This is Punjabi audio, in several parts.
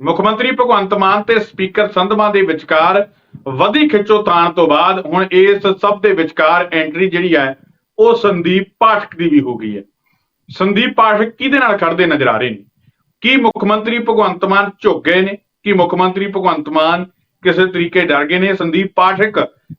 ਮੁੱਖ ਮੰਤਰੀ ਭਗਵੰਤ ਮਾਨ ਤੇ ਸਪੀਕਰ ਸੰਧਵਾ ਦੇ ਵਿਚਕਾਰ ਵਧੀ ਖਿੱਚੋਤਾਣ ਤੋਂ ਬਾਅਦ ਹੁਣ ਇਸ ਸਭ ਦੇ ਵਿਚਕਾਰ ਐਂਟਰੀ ਜਿਹੜੀ ਹੈ, ਉਹ ਸੰਦੀਪ ਪਾਠਕ ਦੀ ਵੀ ਹੋ ਗਈ ਹੈ। ਸੰਦੀਪ ਪਾਠਕ ਕਿਹਦੇ ਨਾਲ ਖੜਦੇ ਨਜ਼ਰ ਆ ਰਹੇ ਨੇ? ਕੀ ਮੁੱਖ ਮੰਤਰੀ ਭਗਵੰਤ ਮਾਨ ਝੁਕ ਗਏ ਨੇ? ਕੀ ਮੁੱਖ ਮੰਤਰੀ ਭਗਵੰਤ ਮਾਨ ਕਿਸੇ ਤਰੀਕੇ ਡਰ ਗਏ ਨੇ? ਸੰਦੀਪ ਪਾਠਕ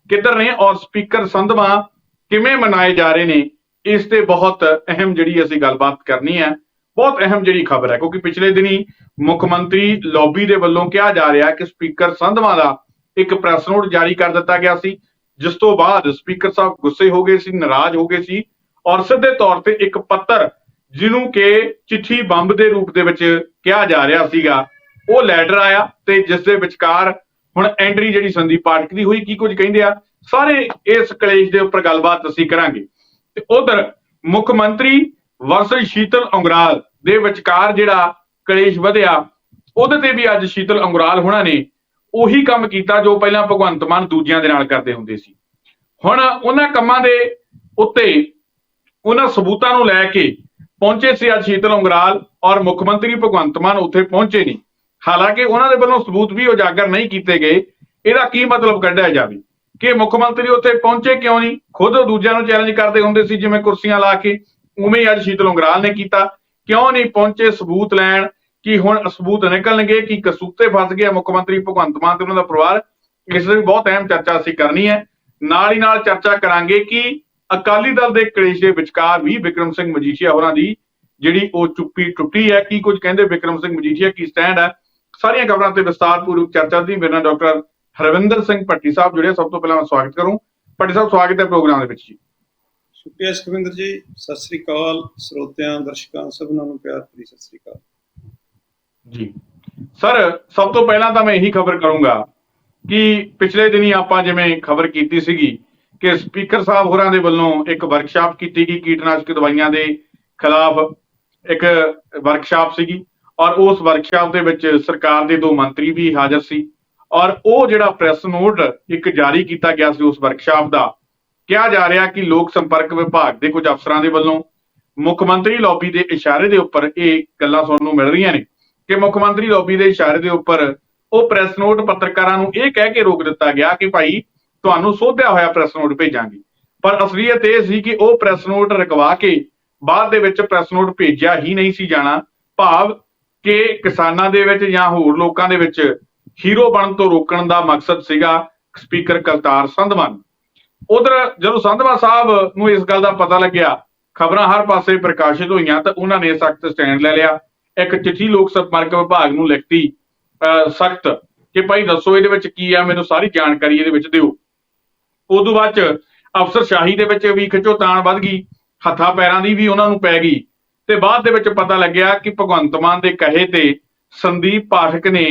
ਕਿੱਧਰ ਨੇ ਔਰ ਸਪੀਕਰ ਸੰਧਵਾ ਕਿਵੇਂ ਮਨਾਏ ਜਾ ਰਹੇ ਨੇ? ਇਸ ਤੇ ਬਹੁਤ ਅਹਿਮ ਜਿਹੜੀ ਅਸੀਂ ਗੱਲਬਾਤ ਕਰਨੀ ਹੈ। ਬਹੁਤ ਅਹਿਮ ਜਿਹੜੀ ਖਬਰ ਹੈ, ਕਿਉਂਕਿ ਪਿਛਲੇ ਦਿਨੀ ਮੁੱਖ ਮੰਤਰੀ ਲੌਬੀ ਦੇ ਵੱਲੋਂ ਕਿਹਾ ਜਾ ਰਿਹਾ ਕਿ ਸਪੀਕਰ ਸੰਧਵਾ ਦਾ ਇੱਕ ਪ੍ਰੈਸ ਨੋਟ ਜਾਰੀ ਕਰ ਦਿੱਤਾ ਗਿਆ ਸੀ, ਜਿਸ ਤੋਂ ਬਾਅਦ ਸਪੀਕਰ ਸਾਹਿਬ ਗੁੱਸੇ ਹੋ ਗਏ ਸੀ, ਨਾਰਾਜ਼ ਹੋ ਗਏ ਸੀ ਔਰ ਸਿੱਧੇ ਤੌਰ ਤੇ ਇੱਕ ਪੱਤਰ ਜਿਹਨੂੰ ਕਿ ਚਿੱਠੀ ਬੰਬ ਦੇ ਰੂਪ ਦੇ ਵਿੱਚ ਕਿਹਾ ਜਾ ਰਿਹਾ ਸੀਗਾ, ਉਹ ਲੈਟਰ ਆਇਆ ਤੇ ਜਿਸ ਦੇ ਵਿਚਕਾਰ ਹੁਣ ਐਂਟਰੀ ਜਿਹੜੀ ਸੰਦੀਪ ਪਾਠਕ ਦੀ ਹੋਈ, ਕੀ ਕੁਝ ਕਹਿੰਦੇ ਆ, ਸਾਰੇ ਇਸ ਕਲੇਸ਼ ਦੇ ਉੱਪਰ ਗੱਲਬਾਤ ਅਸੀਂ ਕਰਾਂਗੇ। ਤੇ ਉਧਰ ਮੁੱਖ ਮੰਤਰੀ ਵਰਸਲ ਸ਼ੀਤਲ ਅੰਗਰਾਲ ਦੇ ਵਿਚਕਾਰ ਜਿਹੜਾ ਕਲੇਸ਼ ਵਧਿਆ, ਉਹਦੇ ਤੇ ਵੀ ਅੱਜ ਸ਼ੀਤਲ ਅੰਗਰਾਲ ਹੋਣਾ ਨੇ ਉਹੀ ਕੰਮ ਕੀਤਾ ਜੋ ਪਹਿਲਾਂ ਭਗਵੰਤ ਮਾਨ ਦੂਜਿਆਂ ਦੇ ਨਾਲ ਕਰਦੇ ਹੁੰਦੇ ਸੀ। ਹੁਣ ਉਹਨਾਂ ਕੰਮਾਂ ਦੇ ਉੱਤੇ ਉਹਨਾਂ ਸਬੂਤਾਂ ਨੂੰ ਲੈ ਕੇ ਪਹੁੰਚੇ ਸੀ ਅੱਜ ਸ਼ੀਤਲ ਅੰਗਰਾਲ ਔਰ ਮੁੱਖ ਮੰਤਰੀ ਭਗਵੰਤ ਮਾਨ ਉੱਥੇ ਪਹੁੰਚੇ ਨਹੀਂ। ਹਾਲਾਂਕਿ ਉਹਨਾਂ ਦੇ ਵੱਲੋਂ ਸਬੂਤ ਵੀ ਉਜਾਗਰ ਨਹੀਂ ਕੀਤੇ ਗਏ। ਇਹਦਾ ਕੀ ਮਤਲਬ ਕੱਢਿਆ ਜਾਵੇ? ਕਿ ਮੁੱਖ ਮੰਤਰੀ ਉੱਥੇ ਪਹੁੰਚੇ ਕਿਉਂ ਨਹੀਂ? ਖੁਦ ਦੂਜਿਆਂ ਨੂੰ ਚੈਲੰਜ ਕਰਦੇ ਹੁੰਦੇ ਸੀ, ਜਿਵੇਂ ਕੁਰਸੀਆਂ ਲਾ ਕੇ। ਉਵੇਂ ਹੀ ਅੱਜ ਸ਼ੀਤਲ ਅੰਗਰਾਲ ਨੇ ਕੀਤਾ। ਕਿਉਂ ਨਹੀਂ ਪਹੁੰਚੇ ਸਬੂਤ ਲੈਣ? ਕਿ ਹੁਣ ਸਬੂਤ ਨਿਕਲਣਗੇ? ਕਿ ਕਸੂਤੇ ਫਸ ਗਿਆ ਮੁੱਖ ਮੰਤਰੀ ਭਗਵੰਤ ਮਾਨ ਤੇ ਉਹਨਾਂ ਦਾ ਪਰਿਵਾਰ? ਇਸ ਦੀ ਬਹੁਤ ਅਹਿਮ ਚਰਚਾ ਅਸੀਂ ਕਰਨੀ ਹੈ। ਨਾਲ ਹੀ ਨਾਲ ਚਰਚਾ ਕਰਾਂਗੇ ਕਿ ਅਕਾਲੀ ਦਲ ਦੇ ਕਲੇਸ਼ ਦੇ ਵਿਚਕਾਰ ਵੀ ਵਿਕਰਮ ਸਿੰਘ ਮਜੀਠੀਆ ਹੋਰਾਂ ਦੀ ਜਿਹੜੀ ਉਹ ਚੁੱਪੀ ਟੁੱਟੀ ਹੈ, ਕੀ ਕੁਝ ਕਹਿੰਦੇ ਵਿਕਰਮ ਸਿੰਘ ਮਜੀਠੀਆ, ਕੀ ਸਟੈਂਡ ਹੈ? ਸਾਰੀਆਂ ਖਬਰਾਂ ਤੇ ਵਿਸਤਾਰਪੂਰਵਕ ਚਰਚਾ ਦੀ ਮੇਰੇ ਨਾਲ ਡਾਕਟਰ ਹਰਵਿੰਦਰ ਸਿੰਘ ਭੱਟੀ ਸਾਹਿਬ ਜੁੜੇ ਸਭ ਤੋਂ ਪਹਿਲਾਂ ਮੈਂ ਸਵਾਗਤ ਕਰੂੰ। ਭੱਟੀ ਸਾਹਿਬ, ਸਵਾਗਤ ਹੈ ਪ੍ਰੋਗਰਾਮ ਦੇ ਵਿੱਚ ਜੀ। ਸ਼ੁਕਰੀਆ ਸੁਖਵਿੰਦਰ ਜੀ, ਸਤਿ ਸ੍ਰੀ ਅਕਾਲ ਸਰੋਤਿਆਂ, ਦਰਸ਼ਕਾਂ, ਸਭਨਾਂ ਨੂੰ ਪਿਆਰ ਭਰੀ ਸਤਿ ਸ੍ਰੀ ਅਕਾਲ। ਜੀ। ਸਰ, ਸਭ ਤੋਂ ਪਹਿਲਾਂ ਤਾਂ ਮੈਂ ਇਹੀ ਖਬਰ ਕਰੂੰਗਾ ਕਿ ਪਿਛਲੇ ਦਿਨੀ ਆਪਾਂ ਜਿਵੇਂ ਖਬਰ ਕੀਤੀ ਸੀਗੀ ਕਿ ਸਪੀਕਰ ਸਾਹਿਬ ਹੋਰਾਂ ਦੇ ਵੱਲੋਂ ਇੱਕ ਵਰਕਸ਼ਾਪ ਕੀਤੀ ਗਈ, ਕੀਟਨਾਸ਼ਕ ਦਵਾਈਆਂ ਦੇ ਖਿਲਾਫ ਇੱਕ ਵਰਕਸ਼ਾਪ ਸੀਗੀ ਔਰ ਉਸ ਵਰਕਸ਼ਾਪ ਦੇ ਵਿੱਚ ਸਰਕਾਰ ਦੇ ਦੋ ਮੰਤਰੀ ਵੀ ਹਾਜ਼ਰ ਸੀ ਔਰ ਉਹ ਜਿਹੜਾ ਪ੍ਰੈਸ ਨੋਟ ਇੱਕ ਜਾਰੀ ਕੀਤਾ ਗਿਆ ਸੀ ਉਸ ਵਰਕਸ਼ਾਪ ਦਾ ਕਿਹਾ ਜਾ ਰਿਹਾ ਕਿ ਲੋਕ ਸੰਪਰਕ ਵਿਭਾਗ ਦੇ ਕੁਝ ਅਫਸਰਾਂ ਦੇ ਵੱਲੋਂ ਮੁੱਖ ਮੰਤਰੀ ਲੌਬੀ ਦੇ ਇਸ਼ਾਰੇ ਦੇ ਉੱਪਰ ਇਹ ਗੱਲਾਂ ਸੁਣਨ ਨੂੰ ਮਿਲ ਰਹੀਆਂ ਨੇ ਕਿ ਮੁੱਖ ਮੰਤਰੀ ਲੌਬੀ ਦੇ ਇਸ਼ਾਰੇ ਦੇ ਉੱਪਰ ਉਹ ਪ੍ਰੈਸ ਨੋਟ ਪੱਤਰਕਾਰਾਂ ਨੂੰ ਇਹ ਕਹਿ ਕੇ ਰੋਕ ਦਿੱਤਾ ਗਿਆ ਕਿ ਭਾਈ ਤੁਹਾਨੂੰ ਸੋਧਿਆ ਹੋਇਆ ਪ੍ਰੈਸ ਨੋਟ ਭੇਜਾਂਗੇ। ਪਰ ਅਸਲੀਅਤ ਇਹ ਸੀ ਕਿ ਉਹ ਪ੍ਰੈਸ ਨੋਟ ਰਕਵਾ ਕੇ ਬਾਅਦ ਦੇ ਵਿੱਚ ਪ੍ਰੈਸ ਨੋਟ ਭੇਜਿਆ ਹੀ ਨਹੀਂ ਸੀ ਜਾਣਾ। ਭਾਵ ਕਿ ਕਿਸਾਨਾਂ ਦੇ ਵਿੱਚ ਜਾਂ ਹੋਰ ਲੋਕਾਂ ਦੇ ਵਿੱਚ ਹੀਰੋ ਬਣਨ ਤੋਂ ਰੋਕਣ ਦਾ ਮਕਸਦ ਸੀਗਾ ਸਪੀਕਰ ਕਲਤਾਰ ਸੰਧਵਾਨ। ਉਧਰ ਜਦੋਂ ਸੰਧਵਾ ਸਾਹਿਬ ਨੂੰ ਇਸ ਗੱਲ ਦਾ ਪਤਾ ਲੱਗਿਆ, ਖਬਰਾਂ ਹਰ ਪਾਸੇ ਪ੍ਰਕਾਸ਼ਿਤ ਹੋਈਆਂ ਤਾਂ ਉਹਨਾਂ ਨੇ ਸਖਤ ਸਟੈਂਡ ਲੈ ਲਿਆ। ਇੱਕ ਚਿੱਠੀ ਲੋਕ ਸੰਪਰਕ ਵਿਭਾਗ ਨੂੰ ਲਿਖਤੀ ਸਖਤ ਕਿ ਭਾਈ ਦੱਸੋ ਇਹਦੇ ਵਿੱਚ ਕੀ ਆ, ਮੈਨੂੰ ਸਾਰੀ ਜਾਣਕਾਰੀ ਇਹਦੇ ਵਿੱਚ ਦਿਓ। ਉਦੋਂ ਬਾਅਦ ਚ ਅਫਸਰ ਸ਼ਾਹੀ ਦੇ ਵਿੱਚ ਵੀ ਖਿੱਚੋਤਾਣ ਵੱਧ ਗਈ, ਹੱਥਾਂ ਪੈਰਾਂ ਦੀ ਵੀ ਉਹਨਾਂ ਨੂੰ ਪੈ ਗਈ। ਤੇ ਬਾਅਦ ਦੇ ਵਿੱਚ ਪਤਾ ਲੱਗਿਆ ਕਿ ਭਗਵੰਤ ਮਾਨ ਦੇ ਕਹੇ ਤੇ ਸੰਦੀਪ ਪਾਠਕ ਨੇ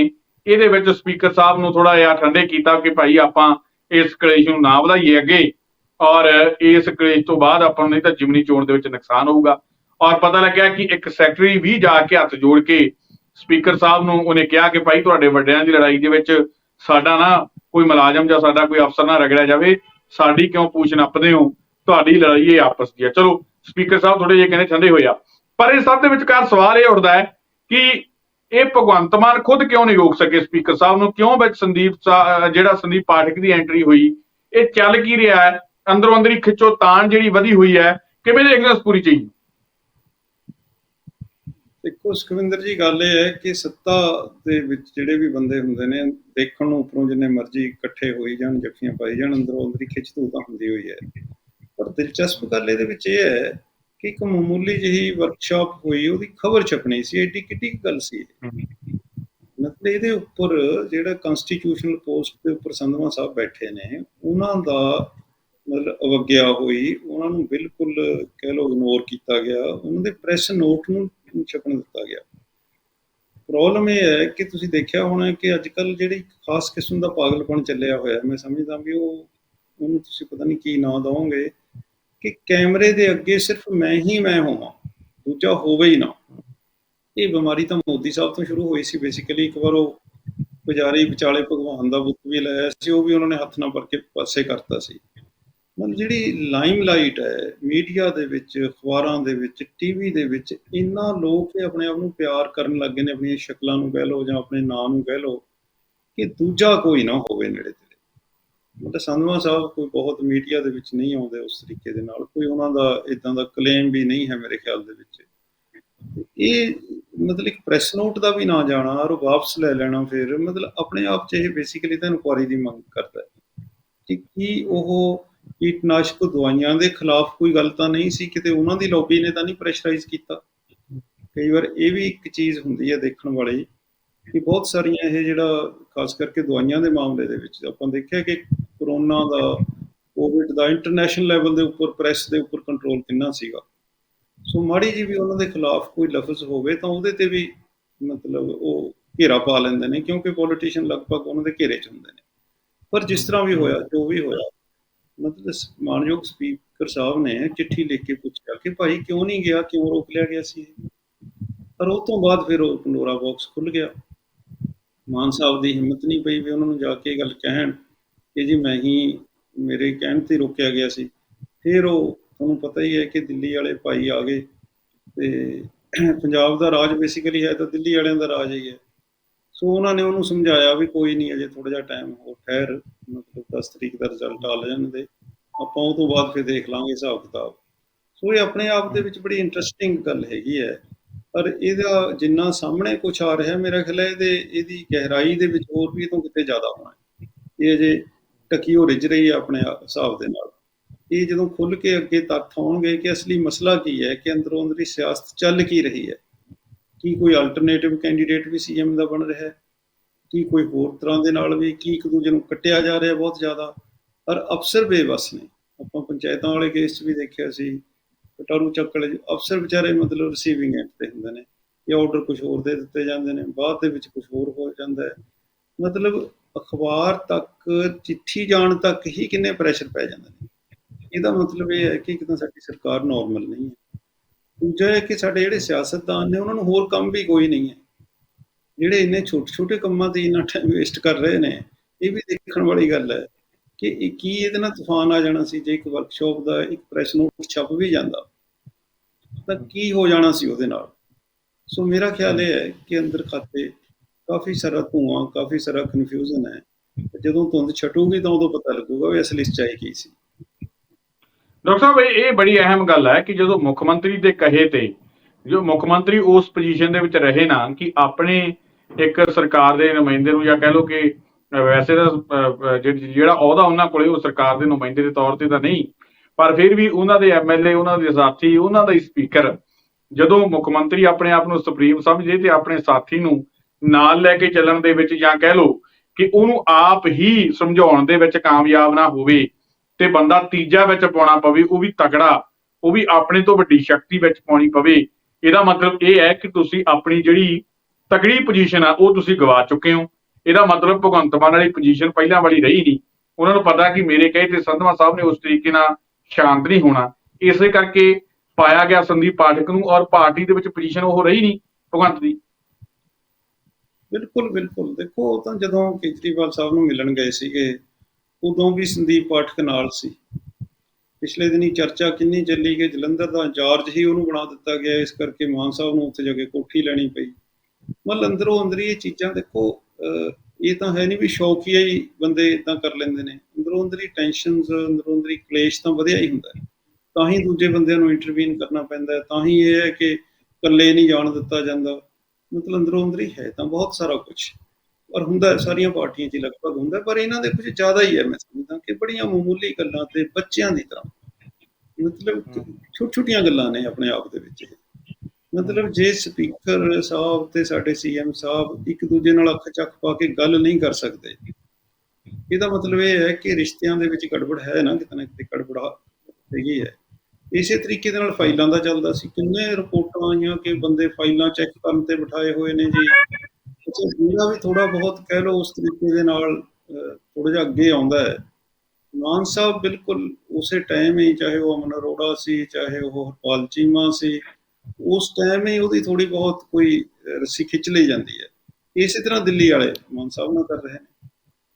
ਇਹਦੇ ਵਿੱਚ ਸਪੀਕਰ ਸਾਹਿਬ ਨੂੰ ਥੋੜਾ ਜਿਹਾ ਠੰਡੇ ਕੀਤਾ ਕਿ ਭਾਈ ਆਪਾਂ ਇਸ ਕਲੇਸ਼ ਨੂੰ ਨਾ ਵਧਾਈਏ ਅੱਗੇ, ਔਰ ਇਸ ਕਲੇਸ਼ ਤੋਂ ਬਾਅਦ ਆਪਾਂ ਨੂੰ ਨਹੀਂ ਤਾਂ ਜਿਮਨੀ ਚੋਣ ਦੇ ਵਿੱਚ ਨੁਕਸਾਨ ਹੋਊਗਾ। ਔਰ ਪਤਾ ਲੱਗਿਆ ਕਿ ਇੱਕ ਸੈਕਟਰੀ ਵੀ ਜਾ ਕੇ ਹੱਥ ਜੋੜ ਕੇ ਸਪੀਕਰ ਸਾਹਿਬ ਨੂੰ ਉਹਨੇ ਕਿਹਾ ਕਿ ਭਾਈ ਤੁਹਾਡੇ ਵੱਡਿਆਂ ਦੀ ਲੜਾਈ ਦੇ ਵਿੱਚ ਸਾਡਾ ਨਾ ਕੋਈ ਮੁਲਾਜ਼ਮ ਜਾਂ ਸਾਡਾ ਕੋਈ ਅਫਸਰ ਨਾ ਰਗੜਿਆ ਜਾਵੇ, ਸਾਡੀ ਕਿਉਂ ਪੂਛ ਨੱਪਦੇ ਹੋ? ਤੁਹਾਡੀ ਲੜਾਈ ਇਹ ਆਪਸ ਦੀ ਹੈ। ਚਲੋ, ਸਪੀਕਰ ਸਾਹਿਬ ਥੋੜੇ ਜਿਹੇ ਕਹਿੰਦੇ ਠੰਡੇ ਹੋਇਆ ਪਰ ਇਹ ਸਭ ਦੇ ਵਿਚਕਾਰ ਸਵਾਲ ਇਹ ਉੱਠਦਾ ਹੈ ਕਿ ਇਹ ਭਗਵੰਤ ਮਾਨ ਖੁਦ ਕਿਉਂ ਨਹੀਂ ਰੋਕ ਸਕੇ ਸਪੀਕਰ ਸਾਹਿਬ ਨੂੰ? ਕਿਉਂ ਵਿੱਚ ਸੰਦੀਪ ਜਿਹੜਾ ਸੰਦੀਪ ਪਾਠਕ ਦੀ ਐਂਟਰੀ ਹੋਈ, ਇਹ ਚੱਲ ਕੀ ਰਿਹਾ ਹੈ? ਅੰਦਰੋਂ ਅੰਦਰੀ ਖਿੱਚੋ ਤਾਣ ਜਿਹੜੀ ਵਧੀ ਹੋਈ ਹੈ, ਕਿਵੇਂ ਦੇਖਦੇ ਹੋ ਪੂਰੀ ਚੀਜ਼ ਦੇਖੋ, ਸੁਖਵਿੰਦਰ ਜੀ, ਗੱਲ ਇਹ ਹੈ ਕਿ ਸੱਤਾ ਦੇ ਵਿੱਚ ਜਿਹੜੇ ਵੀ ਬੰਦੇ ਹੁੰਦੇ ਨੇ, ਦੇਖਣ ਨੂੰ ਉੱਪਰੋਂ ਜਿੰਨੇ ਮਰਜ਼ੀ ਇਕੱਠੇ ਹੋਈ ਜਾਣ, ਜੱਫੀਆਂ ਪਾਈ ਜਾਣ, ਅੰਦਰੋਂ ਅੰਦਰੀ ਖਿੱਚ ਤੂ ਤਾਂ ਹੁੰਦੀ ਹੋਈ ਹੈ। ਪਰ ਦਿਲਚਸਪ ਗੱਲ ਇਹਦੇ ਵਿੱਚ ਇਹ ਹੈ ਕਿ ਇੱਕ ਮਾਮੂਲੀ ਜਿਹੀ ਵਰਕਸ਼ਾਪ ਹੋਈ ਉਹਦੀ ਖਬਰ ਛਪਣੀ ਸੀ ਐਡੀ ਕਿੱਡੀ ਗੱਲ ਸੀ ਮਤਲਬ ਇਹਦੇ ਉੱਪਰ ਜਿਹੜਾ ਕਨਸਟੀਟਿਊਸ਼ਨਲ ਪੋਸਟ ਦੇ ਉੱਪਰ ਸੰਧਵਾ ਸਾਹਿਬ ਬੈਠੇ ਨੇ ਉਹਨਾਂ ਦਾ ਮਤਲਬ ਅਵਗਿਆ ਹੋਈ ਉਹਨਾਂ ਨੂੰ ਬਿਲਕੁਲ ਕਹਿ ਲੋ ਇਗਨੋਰ ਕੀਤਾ ਗਿਆ ਉਹਨਾਂ ਦੇ ਪ੍ਰੈਸ ਨੋਟ ਨੂੰ ਛਪਣ ਦਿੱਤਾ ਗਿਆ। ਪ੍ਰੋਬਲਮ ਇਹ ਹੈ ਕਿ ਤੁਸੀਂ ਦੇਖਿਆ ਹੋਣਾ ਕਿ ਅੱਜ ਕੱਲ ਜਿਹੜੀ ਖਾਸ ਕਿਸਮ ਦਾ ਪਾਗਲਪਨ ਚੱਲਿਆ ਹੋਇਆ ਮੈਂ ਸਮਝਦਾ ਵੀ ਉਹ ਉਹਨੂੰ ਤੁਸੀਂ ਪਤਾ ਨਹੀਂ ਕੀ ਨਾਂ ਦਵੋਗੇ। ਕਿ ਕੈਮਰੇ ਦੇ ਅੱਗੇ ਸਿਰਫ ਮੈਂ ਹੀ ਮੈਂ ਹੋਵਾਂ, ਦੂਜਾ ਹੋਵੇ ਹੀ ਨਾ। ਇਹ ਬਿਮਾਰੀ ਤਾਂ ਮੋਦੀ ਸਾਹਿਬ ਤੋਂ ਸ਼ੁਰੂ ਹੋਈ ਸੀ ਬੇਸਿਕਲੀ ਇੱਕ ਵਾਰ ਉਹ ਪੁਜਾਰੀ ਵਿਚਾਲੇ ਭਗਵਾਨ ਦਾ ਬੁੱਤ ਵੀ ਲਾਇਆ ਸੀ, ਉਹ ਵੀ ਉਹਨਾਂ ਨੇ ਹੱਥ ਨਾਲ ਭਰ ਕੇ ਪਾਸੇ ਕਰਤਾ ਸੀ। ਮਤਲਬ ਜਿਹੜੀ ਲਾਈਮ ਲਾਈਟ ਹੈ ਮੀਡੀਆ ਦੇ ਵਿੱਚ, ਅਖਬਾਰਾਂ ਦੇ ਵਿੱਚ ਟੀਵੀ ਦੇ ਵਿੱਚ, ਇੰਨਾ ਲੋਕ ਆਪਣੇ ਆਪ ਨੂੰ ਪਿਆਰ ਕਰਨ ਲੱਗੇ ਨੇ, ਆਪਣੀਆਂ ਸ਼ਕਲਾਂ ਨੂੰ ਕਹਿ ਲਓ ਜਾਂ ਆਪਣੇ ਨਾਂ ਨੂੰ ਕਹਿ ਲਓ, ਕਿ ਦੂਜਾ ਕੋਈ ਨਾ ਹੋਵੇ ਨੇੜੇ ਤੇ ਮਤਲਬ ਸੰਧਵਾ ਸਾਹਿਬ ਕੋਈ ਬਹੁਤ ਮੀਡੀਆ ਦੇ ਵਿੱਚ ਨਹੀਂ ਆਉਂਦੇ ਉਸ ਤਰੀਕੇ ਦੇ ਨਾਲ, ਕੋਈ ਉਹਨਾਂ ਦਾ ਇਦਾਂ ਦਾ ਕਲੇਮ ਵੀ ਨਹੀਂ ਹੈ ਮੇਰੇ ਖਿਆਲ ਦੇ ਵਿੱਚ। ਇਹ ਮਤਲਬ ਇੱਕ ਪ੍ਰੈਸ ਨੋਟ ਦਾ ਵੀ ਨਾ ਜਾਣਾ, ਔਰ ਵਾਪਸ ਲੈ ਲੈਣਾ ਫਿਰ, ਮਤਲਬ ਆਪਣੇ ਆਪ 'ਚ ਇਹ ਬੇਸਿਕਲੀ ਤਾਂ ਇਨਕੁਆਰੀ ਦੀ ਮੰਗ ਕਰਦਾ ਹੈ ਕਿ ਕੀ ਉਹ ਕੀਟਨਾਸ਼ਕ ਦਵਾਈਆਂ ਦੇ ਖਿਲਾਫ ਕੋਈ ਗੱਲ ਤਾਂ ਨਹੀਂ ਸੀ, ਕਿਤੇ ਉਹਨਾਂ ਦੀ ਲੌਬੀ ਨੇ ਤਾਂ ਨਹੀਂ ਪ੍ਰੈਸ਼ਰਾਈਜ਼ ਕੀਤਾ? ਕਈ ਵਾਰ ਇਹ ਵੀ ਇੱਕ ਚੀਜ਼ ਹੁੰਦੀ ਹੈ ਦੇਖਣ ਵਾਲੀ ਕਿ ਬਹੁਤ ਸਾਰੀਆਂ ਇਹ ਜਿਹੜਾ, ਖਾਸ ਕਰਕੇ ਦਵਾਈਆਂ ਦੇ ਮਾਮਲੇ ਦੇ ਵਿੱਚ ਆਪਾਂ ਦੇਖਿਆ ਕਿ ਕਰੋਨਾ ਦਾ ਕੋਵਿਡ ਦਾ ਇੰਟਰਨੈਸ਼ਨਲ ਲੈਵਲ ਦੇ ਉੱਪਰ ਪ੍ਰੈਸ ਦੇ ਉੱਪਰ ਕੰਟਰੋਲ ਕਿੰਨਾ ਸੀਗਾ? ਸੋ ਮਾੜੀ ਜੀ ਵੀ ਉਹਨਾਂ ਦੇ ਖਿਲਾਫ ਕੋਈ ਲਫ਼ਜ਼ ਹੋਵੇ ਤਾਂ ਉਹਦੇ ਤੇ ਵੀ ਮਤਲਬ ਉਹ ਘੇਰਾ ਪਾ ਲੈਂਦੇ ਨੇ, ਕਿਉਂਕਿ ਪੋਲੀਟੀਸ਼ੀਅਨ ਲਗਭਗ ਉਹਨਾਂ ਦੇ ਘੇਰੇ 'ਚ ਹੁੰਦੇ ਨੇ। ਪਰ ਜਿਸ ਤਰ੍ਹਾਂ ਵੀ ਹੋਇਆ, ਜੋ ਵੀ ਹੋਇਆ, ਮਤਲਬ ਸ- ਮਾਨਯੋਗ ਸਪੀਕਰ ਸਾਹਿਬ ਨੇ ਚਿੱਠੀ ਲਿਖ ਕੇ ਪੁੱਛਿਆ ਕਿ ਭਾਈ ਕਿਉਂ ਨਹੀਂ ਗਿਆ, ਕਿਉਂ ਰੋਕ ਲਿਆ ਗਿਆ ਸੀ? ਪਰ ਉਹ ਤੋਂ ਬਾਅਦ ਫਿਰ ਉਹ ਪੰਡੋਰਾ ਬਾਕਸ ਖੁੱਲ ਗਿਆ। ਮਾਨ ਸਾਹਿਬ ਦੀ ਹਿੰਮਤ ਨਹੀਂ ਪਈ ਵੀ ਉਹਨਾਂ ਨੂੰ ਜਾ ਕੇ ਇਹ ਗੱਲ ਕਹਿਣ। ਕਿ ਜੀ ਮੈਂ ਹੀ, ਮੇਰੇ ਕਹਿਣ ਤੇ ਰੋਕਿਆ ਗਿਆ ਸੀ। ਫਿਰ ਉਹ ਤੁਹਾਨੂੰ ਪਤਾ ਹੀ ਹੈ ਕਿ ਦਿੱਲੀ ਵਾਲੇ ਭਾਈ ਆ ਗਏ ਤੇ ਪੰਜਾਬ ਦਾ ਰਾਜ ਬੇਸਿਕਲੀ ਹੈ ਤਾਂ ਦਿੱਲੀ ਵਾਲਿਆਂ ਦਾ ਰਾਜ ਹੀ ਹੈ। ਸੋ ਉਹਨਾਂ ਨੇ ਉਹਨੂੰ ਸਮਝਾਇਆ ਵੀ ਕੋਈ ਨਹੀਂ, ਅਜੇ ਥੋੜਾ ਜਿਹਾ ਟਾਈਮ ਹੋਰ ਠਹਿਰ, ਮਤਲਬ 10 ਤਰੀਕ ਦਾ ਰਿਜ਼ਲਟ ਆ ਲੈਣ ਦੇ। ਆਪਾਂ ਉਹ ਤੋਂ ਬਾਅਦ ਫਿਰ ਦੇਖ ਲਾਂਗੇ ਹਿਸਾਬ ਕਿਤਾਬ। ਸੋ ਇਹ ਆਪਣੇ ਆਪ ਦੇ ਵਿੱਚ ਬੜੀ ਇੰਟਰਸਟਿੰਗ ਗੱਲ ਹੈਗੀ ਹੈ। ਪਰ ਇਹਦਾ ਜਿੰਨਾ ਸਾਹਮਣੇ ਕੁਝ ਆ ਰਿਹਾ, ਮੇਰਾ ਖਿਆਲ ਹੈ ਇਹਦੇ, ਇਹਦੀ ਗਹਿਰਾਈ ਦੇ ਵਿੱਚ ਹੋਰ ਵੀ ਇਹ ਤੋਂ ਕਿਤੇ ਜ਼ਿਆਦਾ ਹੋਣਾ ਇਹ ਅਜੇ ਟਕੀ ਹੋ ਰਿਜ ਰਹੀ ਹੈ ਆਪਣੇ ਹਿਸਾਬ ਦੇ ਨਾਲ। ਇਹ ਜਦੋਂ ਖੁੱਲ ਕੇ ਅੱਗੇ ਤੱਥ ਆਉਣਗੇ ਕਿ ਅਸਲੀ ਮਸਲਾ ਕੀ ਹੈ ਕਿ ਅੰਦਰੋਂ ਅੰਦਰੀ ਸਿਆਸਤ ਚੱਲ ਕੀ ਰਹੀ ਹੈ। ਕੀ ਕੋਈ ਅਲਟਰਨੇਟਿਵ ਕੈਂਡੀਡੇਟ ਵੀ ਸੀਐਮ ਦਾ ਬਣ ਰਿਹਾ ਹੈ? ਕੀ ਕੋਈ ਹੋਰ ਤਰ੍ਹਾਂ ਦੇ ਨਾਲ ਵੀ ਕੀ ਇੱਕ ਦੂਜੇ ਨੂੰ ਕੱਟਿਆ ਜਾ ਰਿਹਾ ਬਹੁਤ ਜ਼ਿਆਦਾ? ਪਰ ਅਫਸਰ ਬੇਵਸ ਨੇ। ਆਪਾਂ ਪੰਚਾਇਤਾਂ ਵਾਲੇ ਕੇਸ 'ਚ ਵੀ ਦੇਖਿਆ ਸੀ। ਕਟਾਰੂ ਚੱਕਲੇ ਅਫਸਰ ਵਿਚਾਰੇ ਮਤਲਬ ਰਿਸੀਵਿੰਗ ਐਂਡ ਤੇ ਹੁੰਦੇ ਨੇ। ਇਹ ਆਰਡਰ ਕੁਝ ਹੋਰ ਦੇ ਦਿੱਤੇ ਜਾਂਦੇ ਨੇ। ਬਾਅਦ ਦੇ ਵਿੱਚ ਕੁਝ ਹੋਰ ਹੋ ਜਾਂਦਾ ਹੈ। ਮਤਲਬ ਅਖਬਾਰ ਤੱਕ, ਚਿੱਠੀ ਜਾਣ ਤੱਕ ਹੀ ਕਿੰਨੇ ਪ੍ਰੈਸ਼ਰ ਪੈ ਜਾਂਦੇ ਨੇ? ਇਹਦਾ ਮਤਲਬ ਇਹ ਹੈ ਕਿ ਇੱਕ ਤਾਂ ਸਾਡੀ ਸਰਕਾਰ ਨਾਰਮਲ ਨਹੀਂ ਹੈ। ਦੂਜਾ ਹੈ ਕਿ ਸਾਡੇ ਜਿਹੜੇ ਸਿਆਸਤਦਾਨ ਨੇ, ਉਹਨਾਂ ਨੂੰ ਹੋਰ ਕੰਮ ਵੀ ਕੋਈ ਨਹੀਂ ਹੈ। ਜਿਹੜੇ ਇੰਨੇ ਛੋਟੇ ਛੋਟੇ ਕੰਮਾਂ ਤੇ ਇੰਨਾ ਟਾਈਮ ਵੇਸਟ ਕਰ ਰਹੇ ਨੇ, ਇਹ ਵੀ ਦੇਖਣ ਵਾਲੀ ਗੱਲ ਹੈ ਕਿ ਇਹ ਕੀ ਇਹਦੇ ਨਾਲ ਤੂਫਾਨ ਆ ਜਾਣਾ ਸੀ, ਜੇ ਇੱਕ ਵਰਕਸ਼ਾਪ ਦਾ ਇੱਕ ਪ੍ਰੈਸ ਨੋਟ ਛਪ ਵੀ ਜਾਂਦਾ, ਤਾਂ ਕੀ ਹੋ ਜਾਣਾ ਸੀ ਉਹਦੇ ਨਾਲ? ਸੋ ਮੇਰਾ ਖਿਆਲ ਇਹ ਹੈ ਕਿ ਅੰਦਰ ਖਾਤੇ ਕਾਫੀ ਸਾਰਾ ਧੂਆਂ, ਕਾਫੀ ਸਾਰਾ ਕਨਫਿਊਜ਼ਨ ਹੈ। ਜਦੋਂ ਧੁੰਦ ਛਟੂਗੀ ਤਾਂ ਉਦੋਂ ਪਤਾ ਲੱਗੂਗਾ ਵੀ ਅਸਲੀ ਸੱਚਾਈ ਕੀ ਸੀ। ਡਾਕਟਰ ਸਾਹਿਬ, ਇਹ ਬੜੀ ਅਹਿਮ ਗੱਲ ਹੈ ਕਿ ਜਦੋਂ ਮੁੱਖ ਮੰਤਰੀ ਦੇ ਕਹੇ ਤੇ, ਜੋ ਮੁੱਖ ਮੰਤਰੀ ਉਸ ਪੋਜੀਸ਼ਨ ਦੇ ਵਿੱਚ ਰਹੇ ਨਾ, ਕਿ ਆਪਣੇ ਇੱਕ ਸਰਕਾਰ ਦੇ ਨੁਮਾਇੰਦੇ ਨੂੰ ਜਾਂ ਕਹਿ ਲਓ ਕਿ ਵੈਸੇ ਤਾਂ ਜਿਹੜਾ ਅਹੁਦਾ ਉਹਨਾਂ ਕੋਲੇ, ਉਹ ਸਰਕਾਰ ਦੇ ਨੁਮਾਇੰਦੇ ਦੇ ਤੌਰ ਤੇ ਤਾਂ ਨਹੀਂ। ਪਰ ਫਿਰ ਵੀ ਉਹਨਾਂ ਦੇ ਐਮਐਲਏ ਉਹਨਾਂ ਦੇ ਸਾਥੀ, ਉਹਨਾਂ ਦਾ ਹੀ ਸਪੀਕਰ, ਜਦੋਂ ਮੁੱਖ ਮੰਤਰੀ ਆਪਣੇ ਆਪ ਨੂੰ ਸੁਪਰੀਮ ਸਮਝੇ ਤੇ ਆਪਣੇ ਸਾਥੀ ਨੂੰ ਨਾਲ ਲੈ ਕੇ ਚੱਲਣ ਦੇ ਵਿੱਚ ਜਾਂ ਕਹਿ ਲਓ ਕਿ ਉਹਨੂੰ ਆਪ ਹੀ ਸਮਝਾਉਣ ਦੇ ਵਿੱਚ ਕਾਮਯਾਬ ਨਾ ਹੋਵੇ ਤੇ ਬੰਦਾ ਤੀਜਾ ਵਿੱਚ ਪਾਉਣਾ ਪਵੇ, ਉਹ ਵੀ ਤਗੜਾ ਉਹ ਵੀ ਆਪਣੇ ਤੋਂ ਵੱਡੀ ਸ਼ਕਤੀ ਵਿੱਚ ਪਾਉਣੀ ਪਵੇ, ਇਹਦਾ ਮਤਲਬ ਇਹ ਹੈ ਕਿ ਤੁਸੀਂ ਆਪਣੀ ਜਿਹੜੀ ਤਕੜੀ ਪੋਜੀਸ਼ਨ ਆ, ਉਹ ਤੁਸੀਂ ਗਵਾ ਚੁੱਕੇ ਹੋ। ਇਹਦਾ ਮਤਲਬ ਭਗਵੰਤ ਮਾਨ ਵਾਲੀ ਪੋਜੀਸ਼ਨ ਪਹਿਲਾਂ ਵਾਲੀ ਰਹੀ ਨਹੀਂ। ਉਹਨਾਂ ਨੂੰ ਪਤਾ ਕਿ ਮੇਰੇ ਕਹੇ ਤੇ ਸੰਧਵਾ ਸਾਹਿਬ ਨੇ ਉਸ ਤਰੀਕੇ ਨਾਲ ਸ਼ਾਂਤ ਨਹੀਂ ਹੋਣਾ। ਇਸੇ ਕਰਕੇ ਪਾਇਆ ਗਿਆ ਸੰਦੀਪ ਪਾਠਕ ਨੂੰ ਔਰ ਪਾਰਟੀ ਦੇ ਵਿੱਚ ਪੋਜੀਸ਼ਨ ਉਹ ਰਹੀ ਨਹੀਂ ਭਗਵੰਤ ਦੀ। ਬਿਲਕੁਲ ਬਿਲਕੁਲ। ਦੇਖੋ ਉਹ ਤਾਂ ਜਦੋਂ ਕੇਜਰੀਵਾਲ ਸਾਹਿਬ ਨੂੰ ਮਿਲਣ ਗਏ ਸੀਗੇ ਉਦੋਂ ਵੀ ਸੰਦੀਪ ਪਾਠਕ ਨਾਲ ਸੀ। ਪਿਛਲੇ ਦਿਨੀ ਚਰਚਾ ਕਿੰਨੀ ਚੱਲੀ ਕਿ ਜਲੰਧਰ ਦਾ ਇੰਚਾਰਜ ਹੀ ਉਹਨੂੰ ਬਣਾ ਦਿੱਤਾ ਗਿਆ ਇਸ ਕਰਕੇ ਮਾਨ ਸਾਹਿਬ ਨੂੰ ਉੱਥੇ ਜਾ ਕੇ ਕੋਠੀ ਲੈਣੀ ਪਈ। ਮਤਲਬ ਅੰਦਰੋਂ ਅੰਦਰੀ ਇਹ ਚੀਜ਼ਾਂ ਦੇਖੋ ਅਹ, ਇਹ ਤਾਂ ਹੈ ਨਹੀਂ ਵੀ ਸ਼ੌਕੀਆ ਹੀ ਬੰਦੇ ਇਦਾਂ ਕਰ ਲੈਂਦੇ ਨੇ। ਅੰਦਰੋਂ ਅੰਦਰੀ ਟੈਨਸ਼ਨਸ ਅੰਦਰੋਂ ਅੰਦਰੀ ਕਲੇਸ਼ ਤਾਂ ਵਧਿਆ ਹੀ ਹੁੰਦਾ ਹੈ। ਤਾਂ ਹੀ ਦੂਜੇ ਬੰਦਿਆਂ ਨੂੰ ਇੰਟਰਵੀਨ ਕਰਨਾ ਪੈਂਦਾ ਤਾਂ ਹੀ ਇਹ ਹੈ ਕਿ ਇਕੱਲੇ ਨਹੀਂ ਜਾਣ ਦਿੱਤਾ ਜਾਂਦਾ। ਮਤਲਬ ਅੰਦਰੋਂ ਅੰਦਰੀ ਹੈ ਤਾਂ ਬਹੁਤ ਸਾਰਾ ਕੁਝ ਪਰ ਹੁੰਦਾ ਸਾਰੀਆਂ ਪਾਰਟੀਆਂ 'ਚ ਲਗਭਗ ਹੁੰਦਾ, ਪਰ ਇਹਨਾਂ ਦੇ ਕੁਝ ਜ਼ਿਆਦਾ ਹੀ ਹੈ, ਮੈਂ ਸਮਝਦਾ ਕਿ ਬੜੀਆਂ ਮਾਮੂਲੀ ਗੱਲਾਂ ਤੇ ਬੱਚਿਆਂ ਦੀ ਤਰ੍ਹਾਂ। ਮਤਲਬ ਛੋਟ ਛੋਟੀਆਂ ਗੱਲਾਂ ਨੇ ਆਪਣੇ ਆਪ ਦੇ ਵਿੱਚ। ਮਤਲਬ ਜੇ ਸਪੀਕਰ ਸਾਹਿਬ ਤੇ ਸਾਡੇ ਸੀਐਮ ਸਾਹਿਬ ਇੱਕ ਦੂਜੇ ਨਾਲ ਅੱਖ ਚੱਖ ਪਾ ਕੇ ਗੱਲ ਨਹੀਂ ਕਰ ਸਕਦੇ, ਇਹਦਾ ਮਤਲਬ ਇਹ ਹੈ ਕਿ ਰਿਸ਼ਤਿਆਂ ਦੇ ਵਿੱਚ ਗੜਬੜ ਹੈ ਨਾ, ਕਿਤੇ ਨਾ ਕਿਤੇ ਗੜਬੜ ਹੈਗੀ ਹੈ। ਇਸੇ ਤਰੀਕੇ ਦੇ ਨਾਲ ਫਾਈਲਾਂ ਦਾ ਚੱਲਦਾ ਸੀ। ਕਿੰਨੇ ਰਿਪੋਰਟਾਂ ਆਈਆਂ ਕਿ ਬੰਦੇ ਫਾਈਲਾਂ ਚੈੱਕ ਕਰਨ ਤੇ ਬਿਠਾਏ ਹੋਏ ਨੇ ਜੀ। ਅੱਛਾ, ਜਿਹੜਾ ਵੀ ਥੋੜਾ ਬਹੁਤ ਕਹਿ ਲਓ ਉਸ ਤਰੀਕੇ ਦੇ ਨਾਲ ਥੋੜਾ ਜਿਹਾ ਅੱਗੇ ਆਉਂਦਾ ਹੈ। ਮਾਨ ਸਾਹਿਬ ਬਿਲਕੁਲ ਉਸੇ ਟਾਈਮ ਹੀ, ਚਾਹੇ ਉਹ ਅਮਨ ਅਰੋੜਾ ਸੀ, ਚਾਹੇ ਉਹ ਹਰਪਾਲ ਚੀਮਾ ਸੀ, ਉਸ ਟਾਈਮ ਹੀ ਉਹਦੀ ਥੋੜੀ ਬਹੁਤ ਕੋਈ ਰੱਸੀ ਖਿੱਚ ਲਈ ਜਾਂਦੀ ਹੈ। ਇਸੇ ਤਰ੍ਹਾਂ ਦਿੱਲੀ ਵਾਲੇ ਮਾਨ ਸਾਹਿਬ ਨਾਲ ਕਰ ਰਹੇ ਨੇ।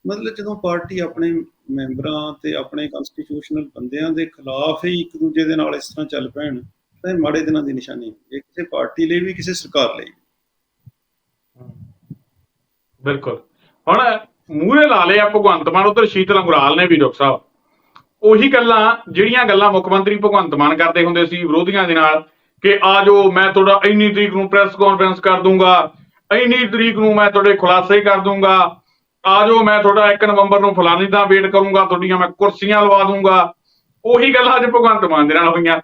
ਮਤਲਬ ਜਦੋਂ ਪਾਰਟੀ ਆਪਣੇ ਮੈਂਬਰਾਂ ਤੇ ਆਪਣੇ ਕਨਸਟੀਟਿਊਸ਼ਨਲ ਬੰਦਿਆਂ ਦੇ ਖਿਲਾਫ ਹੀ ਇੱਕ ਦੂਜੇ ਦੇ ਨਾਲ ਇਸ ਤਰ੍ਹਾਂ ਚੱਲ ਪੈਣ, ਤਾਂ ਇਹ ਮਾੜੇ ਦਿਨਾਂ ਦੀ ਨਿਸ਼ਾਨੀ ਹੈ। ਕਿਸੇ ਪਾਰਟੀ ਲਈ ਵੀ, ਕਿਸੇ ਸਰਕਾਰ ਲਈ ਬਿਲਕੁਲ। ਹੁਣ ਮੂਹਰੇ ਲਾ ਲਿਆ ਭਗਵੰਤ ਮਾਨ, ਉਧਰ ਸ਼ੀਤਲ ਅੰਗਰਾਲ ਨੇ ਵੀ ਡਾਕਟਰ ਸਾਹਿਬ। ਉਹੀ ਗੱਲਾਂ, ਜਿਹੜੀਆਂ ਗੱਲਾਂ ਮੁੱਖ ਮੰਤਰੀ ਭਗਵੰਤ ਮਾਨ ਕਰਦੇ ਹੁੰਦੇ ਸੀ ਵਿਰੋਧੀਆਂ ਦੇ ਨਾਲ, ਕਿ ਆ ਜਾਓ, ਮੈਂ ਤੁਹਾਡਾ ਇੰਨੀ ਤਰੀਕ ਨੂੰ ਪ੍ਰੈਸ ਕਾਨਫਰੰਸ ਕਰ ਦੂੰਗਾ, ਇੰਨੀ ਤਰੀਕ ਨੂੰ ਮੈਂ ਤੁਹਾਡੇ ਖੁਲਾਸੇ ਕਰ ਦੂੰਗਾ। ਆ ਜਾਓ ਮੈਂ ਤੁਹਾਡਾ 1 ਨਵੰਬਰ ਨੂੰ ਫਲਾਨੀ ਦਾ ਵੇਟ ਕਰੂੰਗਾ ਤੁਹਾਡੀਆਂ ਮੈਂ ਕੁਰਸੀਆਂ ਲਵਾ ਦੂੰਗਾ। ਉਹੀ ਗੱਲਾਂ ਅੱਜ ਭਗਵੰਤ ਮਾਨ ਦੇ ਨਾਲ ਹੋਈਆਂ।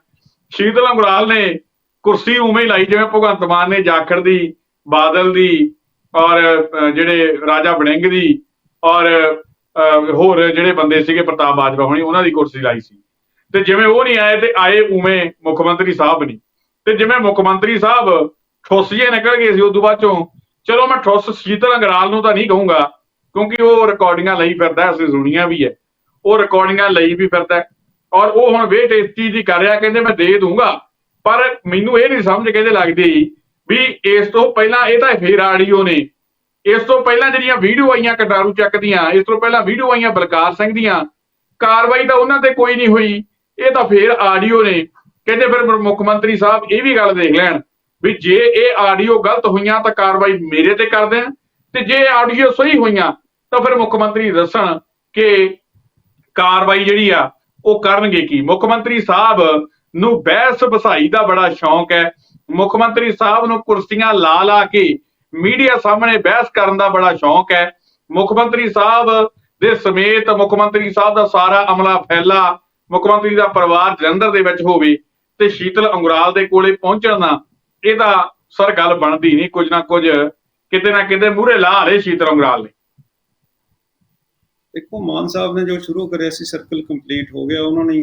ਸ਼ੀਤਲ ਅੰਗਰਾਲ ਨੇ ਕੁਰਸੀ ਉਵੇਂ ਹੀ ਲਾਈ ਜਿਵੇਂ ਭਗਵੰਤ ਮਾਨ ਨੇ ਜਾਖੜ ਦੀ ਬਾਦਲ ਦੀ ਔਰ ਜਿਹੜੇ ਰਾਜਾ ਬਣਿੰਗ ਦੀ ਔਰ ਅਹ, ਹੋਰ ਜਿਹੜੇ ਬੰਦੇ ਸੀਗੇ ਪ੍ਰਤਾਪ ਬਾਜਵਾ ਹੋਣੀ ਉਹਨਾਂ ਦੀ ਕੁਰਸੀ ਲਾਈ ਸੀ। ਤੇ ਜਿਵੇਂ ਉਹ ਨਹੀਂ ਆਏ ਤੇ ਆਏ ਉਵੇਂ ਮੁੱਖ ਮੰਤਰੀ ਸਾਹਿਬ ਨਹੀਂ। ਤੇ ਜਿਵੇਂ ਮੁੱਖ ਮੰਤਰੀ ਸਾਹਿਬ ਠੁੱਸ ਨਿਕਲ ਗਏ ਸੀ ਉਦੋਂ ਬਾਅਦ ਚੋਂ ਚਲੋ ਮੈਂ ਠੋਸ ਸ਼ੀਤਲ ਅੰਗਰਾਲ ਨੂੰ ਤਾਂ ਨਹੀਂ ਕਹੂੰਗਾ ਕਿਉਂਕਿ ਉਹ ਰਿਕਾਰਡਿੰਗਾਂ ਲਈ ਫਿਰਦਾ ਅਸੀਂ ਸੁਣੀਆਂ ਵੀ ਹੈ। ਉਹ ਰਿਕਾਰਡਿੰਗਾਂ ਲਈ ਵੀ ਫਿਰਦਾ ਔਰ ਉਹ ਹੁਣ ਵੇਟ ਇਸ ਚੀਜ਼ ਦੀ ਕਰ ਰਿਹਾ, ਕਹਿੰਦੇ ਮੈਂ ਦੇ ਦੂੰਗਾ। ਪਰ ਮੈਨੂੰ ਇਹ ਨਹੀਂ ਸਮਝ ਕਹਿੰਦੇ ਲੱਗਦੀ ਵੀ ਇਸ ਤੋਂ ਪਹਿਲਾਂ ਇਹ ਤਾਂ ਫੇਰ ਆਡੀਓ ਨੇ। ਇਸ ਤੋਂ ਪਹਿਲਾਂ ਜਿਹੜੀਆਂ ਵੀਡੀਓ ਆਈਆਂ ਕਟਾਰੂ ਚੱਕ ਦੀਆਂ, ਇਸ ਤੋਂ ਪਹਿਲਾਂ ਵੀਡੀਓ ਆਈਆਂ ਬਲਕਾਰ ਸਿੰਘ ਦੀਆਂ, ਕਾਰਵਾਈ ਤਾਂ ਉਹਨਾਂ ਤੇ ਕੋਈ ਨਹੀਂ ਹੋਈ। ਇਹ ਤਾਂ ਫੇਰ ਆਡੀਓ ਨੇ। ਕਹਿੰਦੇ ਫਿਰ ਮੁੱਖ ਮੰਤਰੀ ਸਾਹਿਬ ਇਹ ਵੀ ਗੱਲ ਦੇਖ ਲੈਣ ਵੀ ਜੇ ਇਹ ਆਡੀਓ ਗਲਤ ਹੋਈਆਂ ਤਾਂ ਕਾਰਵਾਈ ਮੇਰੇ ਤੇ ਕਰ ਦੇਣ। ਤੇ ਜੇ ਆਡੀਓ ਸਹੀ ਹੋਈਆਂ, ਤਾਂ ਫਿਰ ਮੁੱਖ ਮੰਤਰੀ ਦੱਸਣ ਕਿ ਕਾਰਵਾਈ ਜਿਹੜੀ ਆ, ਉਹ ਕਰਨਗੇ ਕੀ? ਮੁੱਖ ਮੰਤਰੀ ਸਾਹਿਬ ਨੂੰ ਬਹਿਸ ਵਸਾਈ ਦਾ ਬੜਾ ਸ਼ੌਂਕ ਹੈ। ਮੁੱਖ ਮੰਤਰੀ ਸਾਹਿਬ ਨੂੰ ਕੁਰਸੀਆਂ ਲਾ ਲਾ ਕੇ ਮੀਡੀਆ ਸਾਹਮਣੇ ਬਹਿਸ ਕਰਨ ਦਾ ਬੜਾ ਸ਼ੌਂਕ ਹੈ। ਮੁੱਖ ਮੰਤਰੀ ਸਾਹਿਬ ਦੇ ਸਮੇਤ ਮੁੱਖ ਮੰਤਰੀ ਸਾਹਿਬ ਦਾ ਸਾਰਾ ਅਮਲਾ ਫੈਲਾ, ਮੁੱਖ ਮੰਤਰੀ ਦਾ ਪਰਿਵਾਰ ਜਲੰਧਰ ਦੇ ਵਿੱਚ ਹੋਵੇ ਤੇ ਸ਼ੀਤਲ ਅੰਗਰਾਲ ਦੇ ਕੋਲੇ ਪਹੁੰਚਣਾ ਇਹਦਾ ਸਰ ਗੱਲ ਬਣਦੀ ਨਹੀਂ ਕੁਝ ਨਾ ਕੁਝ। ਕਿਤੇ ਨਾ ਕਿਤੇ ਮੂਹਰੇ ਲਾ ਰਹੇ ਸ਼ੀਤਲ ਅੰਗਰਾਲ ਨੇ। ਦੇਖੋ, ਮਾਨ ਸਾਹਿਬ ਨੇ ਜੋ ਸ਼ੁਰੂ ਕਰਿਆ ਸੀ ਸਰਕਲ ਕੰਪਲੀਟ ਹੋ ਗਿਆ। ਉਹਨਾਂ ਨੇ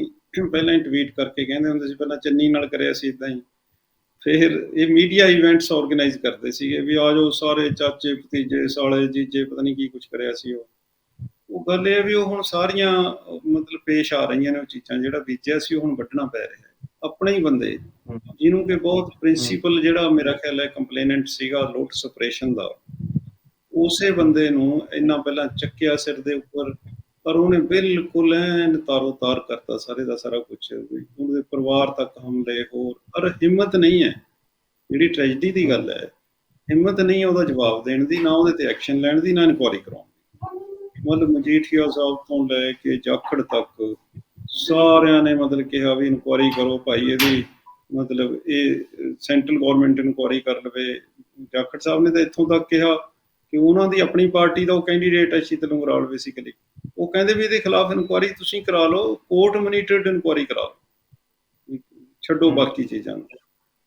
ਪਹਿਲਾਂ ਹੀ ਟਵੀਟ ਕਰਕੇ ਕਹਿੰਦੇ ਹੁੰਦੇ ਸੀ, ਪਹਿਲਾਂ ਚੰਨੀ ਨਾਲ ਕਰਿਆ ਸੀ ਇਦਾਂ ਹੀ। ਫਿਰ ਇਹ ਮੀਡੀਆ ਇਵੈਂਟਸ ਆਰਗੇਨਾਈਜ਼ ਕਰਦੇ ਸੀਗੇ ਵੀ ਆ ਜਾਓ ਸਾਰੇ ਚਾਚੇ, ਭਤੀਜੇ, ਸਾਲੇ, ਜੀਜੇ, ਪਤਾ ਨਹੀਂ ਕੀ ਕੁਝ ਕਰਿਆ ਸੀ ਉਹ। ਉਹ ਗੱਲ ਇਹ ਵੀ ਉਹ ਹੁਣ ਸਾਰੀਆਂ, ਮਤਲਬ ਪੇਸ਼ ਆ ਰਹੀਆਂ ਨੇ ਉਹ ਚੀਜ਼ਾਂ, ਜਿਹੜਾ ਬੀਜਿਆ ਸੀ ਉਹ ਹੁਣ ਵੱਢਣਾ ਪੈ ਰਿਹਾ। ਆਪਣੇ ਹੀ ਬੰਦੇ। ਜਿਹਨੂੰ ਕਿ ਬਹੁਤ ਪ੍ਰਿੰਸੀਪਲ ਜਿਹੜਾ ਮੇਰਾ ਖਿਆਲ ਹੈ ਕੰਪਲੇਨੈਂਟ ਸੀਗਾ ਲੋਟਸ ਆਪਰੇਸ਼ਨ ਦਾ। ਉਸੇ ਬੰਦੇ ਨੂੰ ਇੰਨਾ ਪਹਿਲਾਂ ਚੱਕਿਆ ਸਿਰ ਦੇ ਉੱਪਰ ਪਰ ਉਹਨੇ ਬਿਲਕੁਲ ਐਨ ਤਾਰੋ ਤਾਰ ਕਰਤਾ ਸਾਰੇ ਦਾ ਸਾਰਾ ਕੁਝ ਉਹਦੇ ਪਰਿਵਾਰ ਤੱਕ ਹਮਲੇ ਹੋਰ ਪਰ ਹਿੰਮਤ ਨਹੀਂ ਹੈ। ਜਿਹੜੀ ਟ੍ਰੈਜਡੀ ਦੀ ਗੱਲ ਹੈ ਹਿੰਮਤ ਨਹੀਂ ਹੈ ਉਹਦਾ ਜਵਾਬ ਦੇਣ ਦੀ ਨਾ ਉਹਦੇ ਤੇ ਐਕਸ਼ਨ ਲੈਣ ਦੀ ਨਾ ਇਨਕੁਆਰੀ ਕਰਾਉਣ ਦੀ। ਮਤਲਬ ਮਜੀਠੀਆ ਸਾਹਿਬ ਤੋਂ ਲੈ ਕੇ ਜਾਖੜ ਤੱਕ ਸਾਰਿਆਂ ਨੇ ਮਤਲਬ ਕਿਹਾ ਵੀ ਇਨਕੁਆਰੀ ਕਰੋ ਭਾਈ ਇਹਦੀ, ਮਤਲਬ ਇਹ ਸੈਂਟਰਲ ਗਵਰਨਮੈਂਟ ਇਨਕੁਆਰੀ ਕਰ ਲਵੇ। ਜਾਖੜ ਸਾਹਿਬ ਨੇ ਤਾਂ ਇੱਥੋਂ ਤੱਕ ਕਿਹਾ ਕਿ ਉਹਨਾਂ ਦੀ ਆਪਣੀ ਪਾਰਟੀ ਦਾ ਉਹ ਕੈਂਡੀਡੇਟ ਹੈ ਸ਼ੀਤਲ ਉਂਗਰਾਲ ਬੇਸਿਕਲੀ ਉਹ ਕਹਿੰਦੇ ਵੀ ਇਹਦੇ ਖਿਲਾਫ ਇਨਕੁਆਰੀ ਤੁਸੀਂ ਕਰਾ ਲਓ, ਕੋਰਟ ਮਨੀਟਰਡ ਇਨਕੁਆਰੀ ਕਰਾ ਲਓ। ਛੱਡੋ ਬਾਕੀ ਚੀਜ਼ਾਂ ਨੂੰ।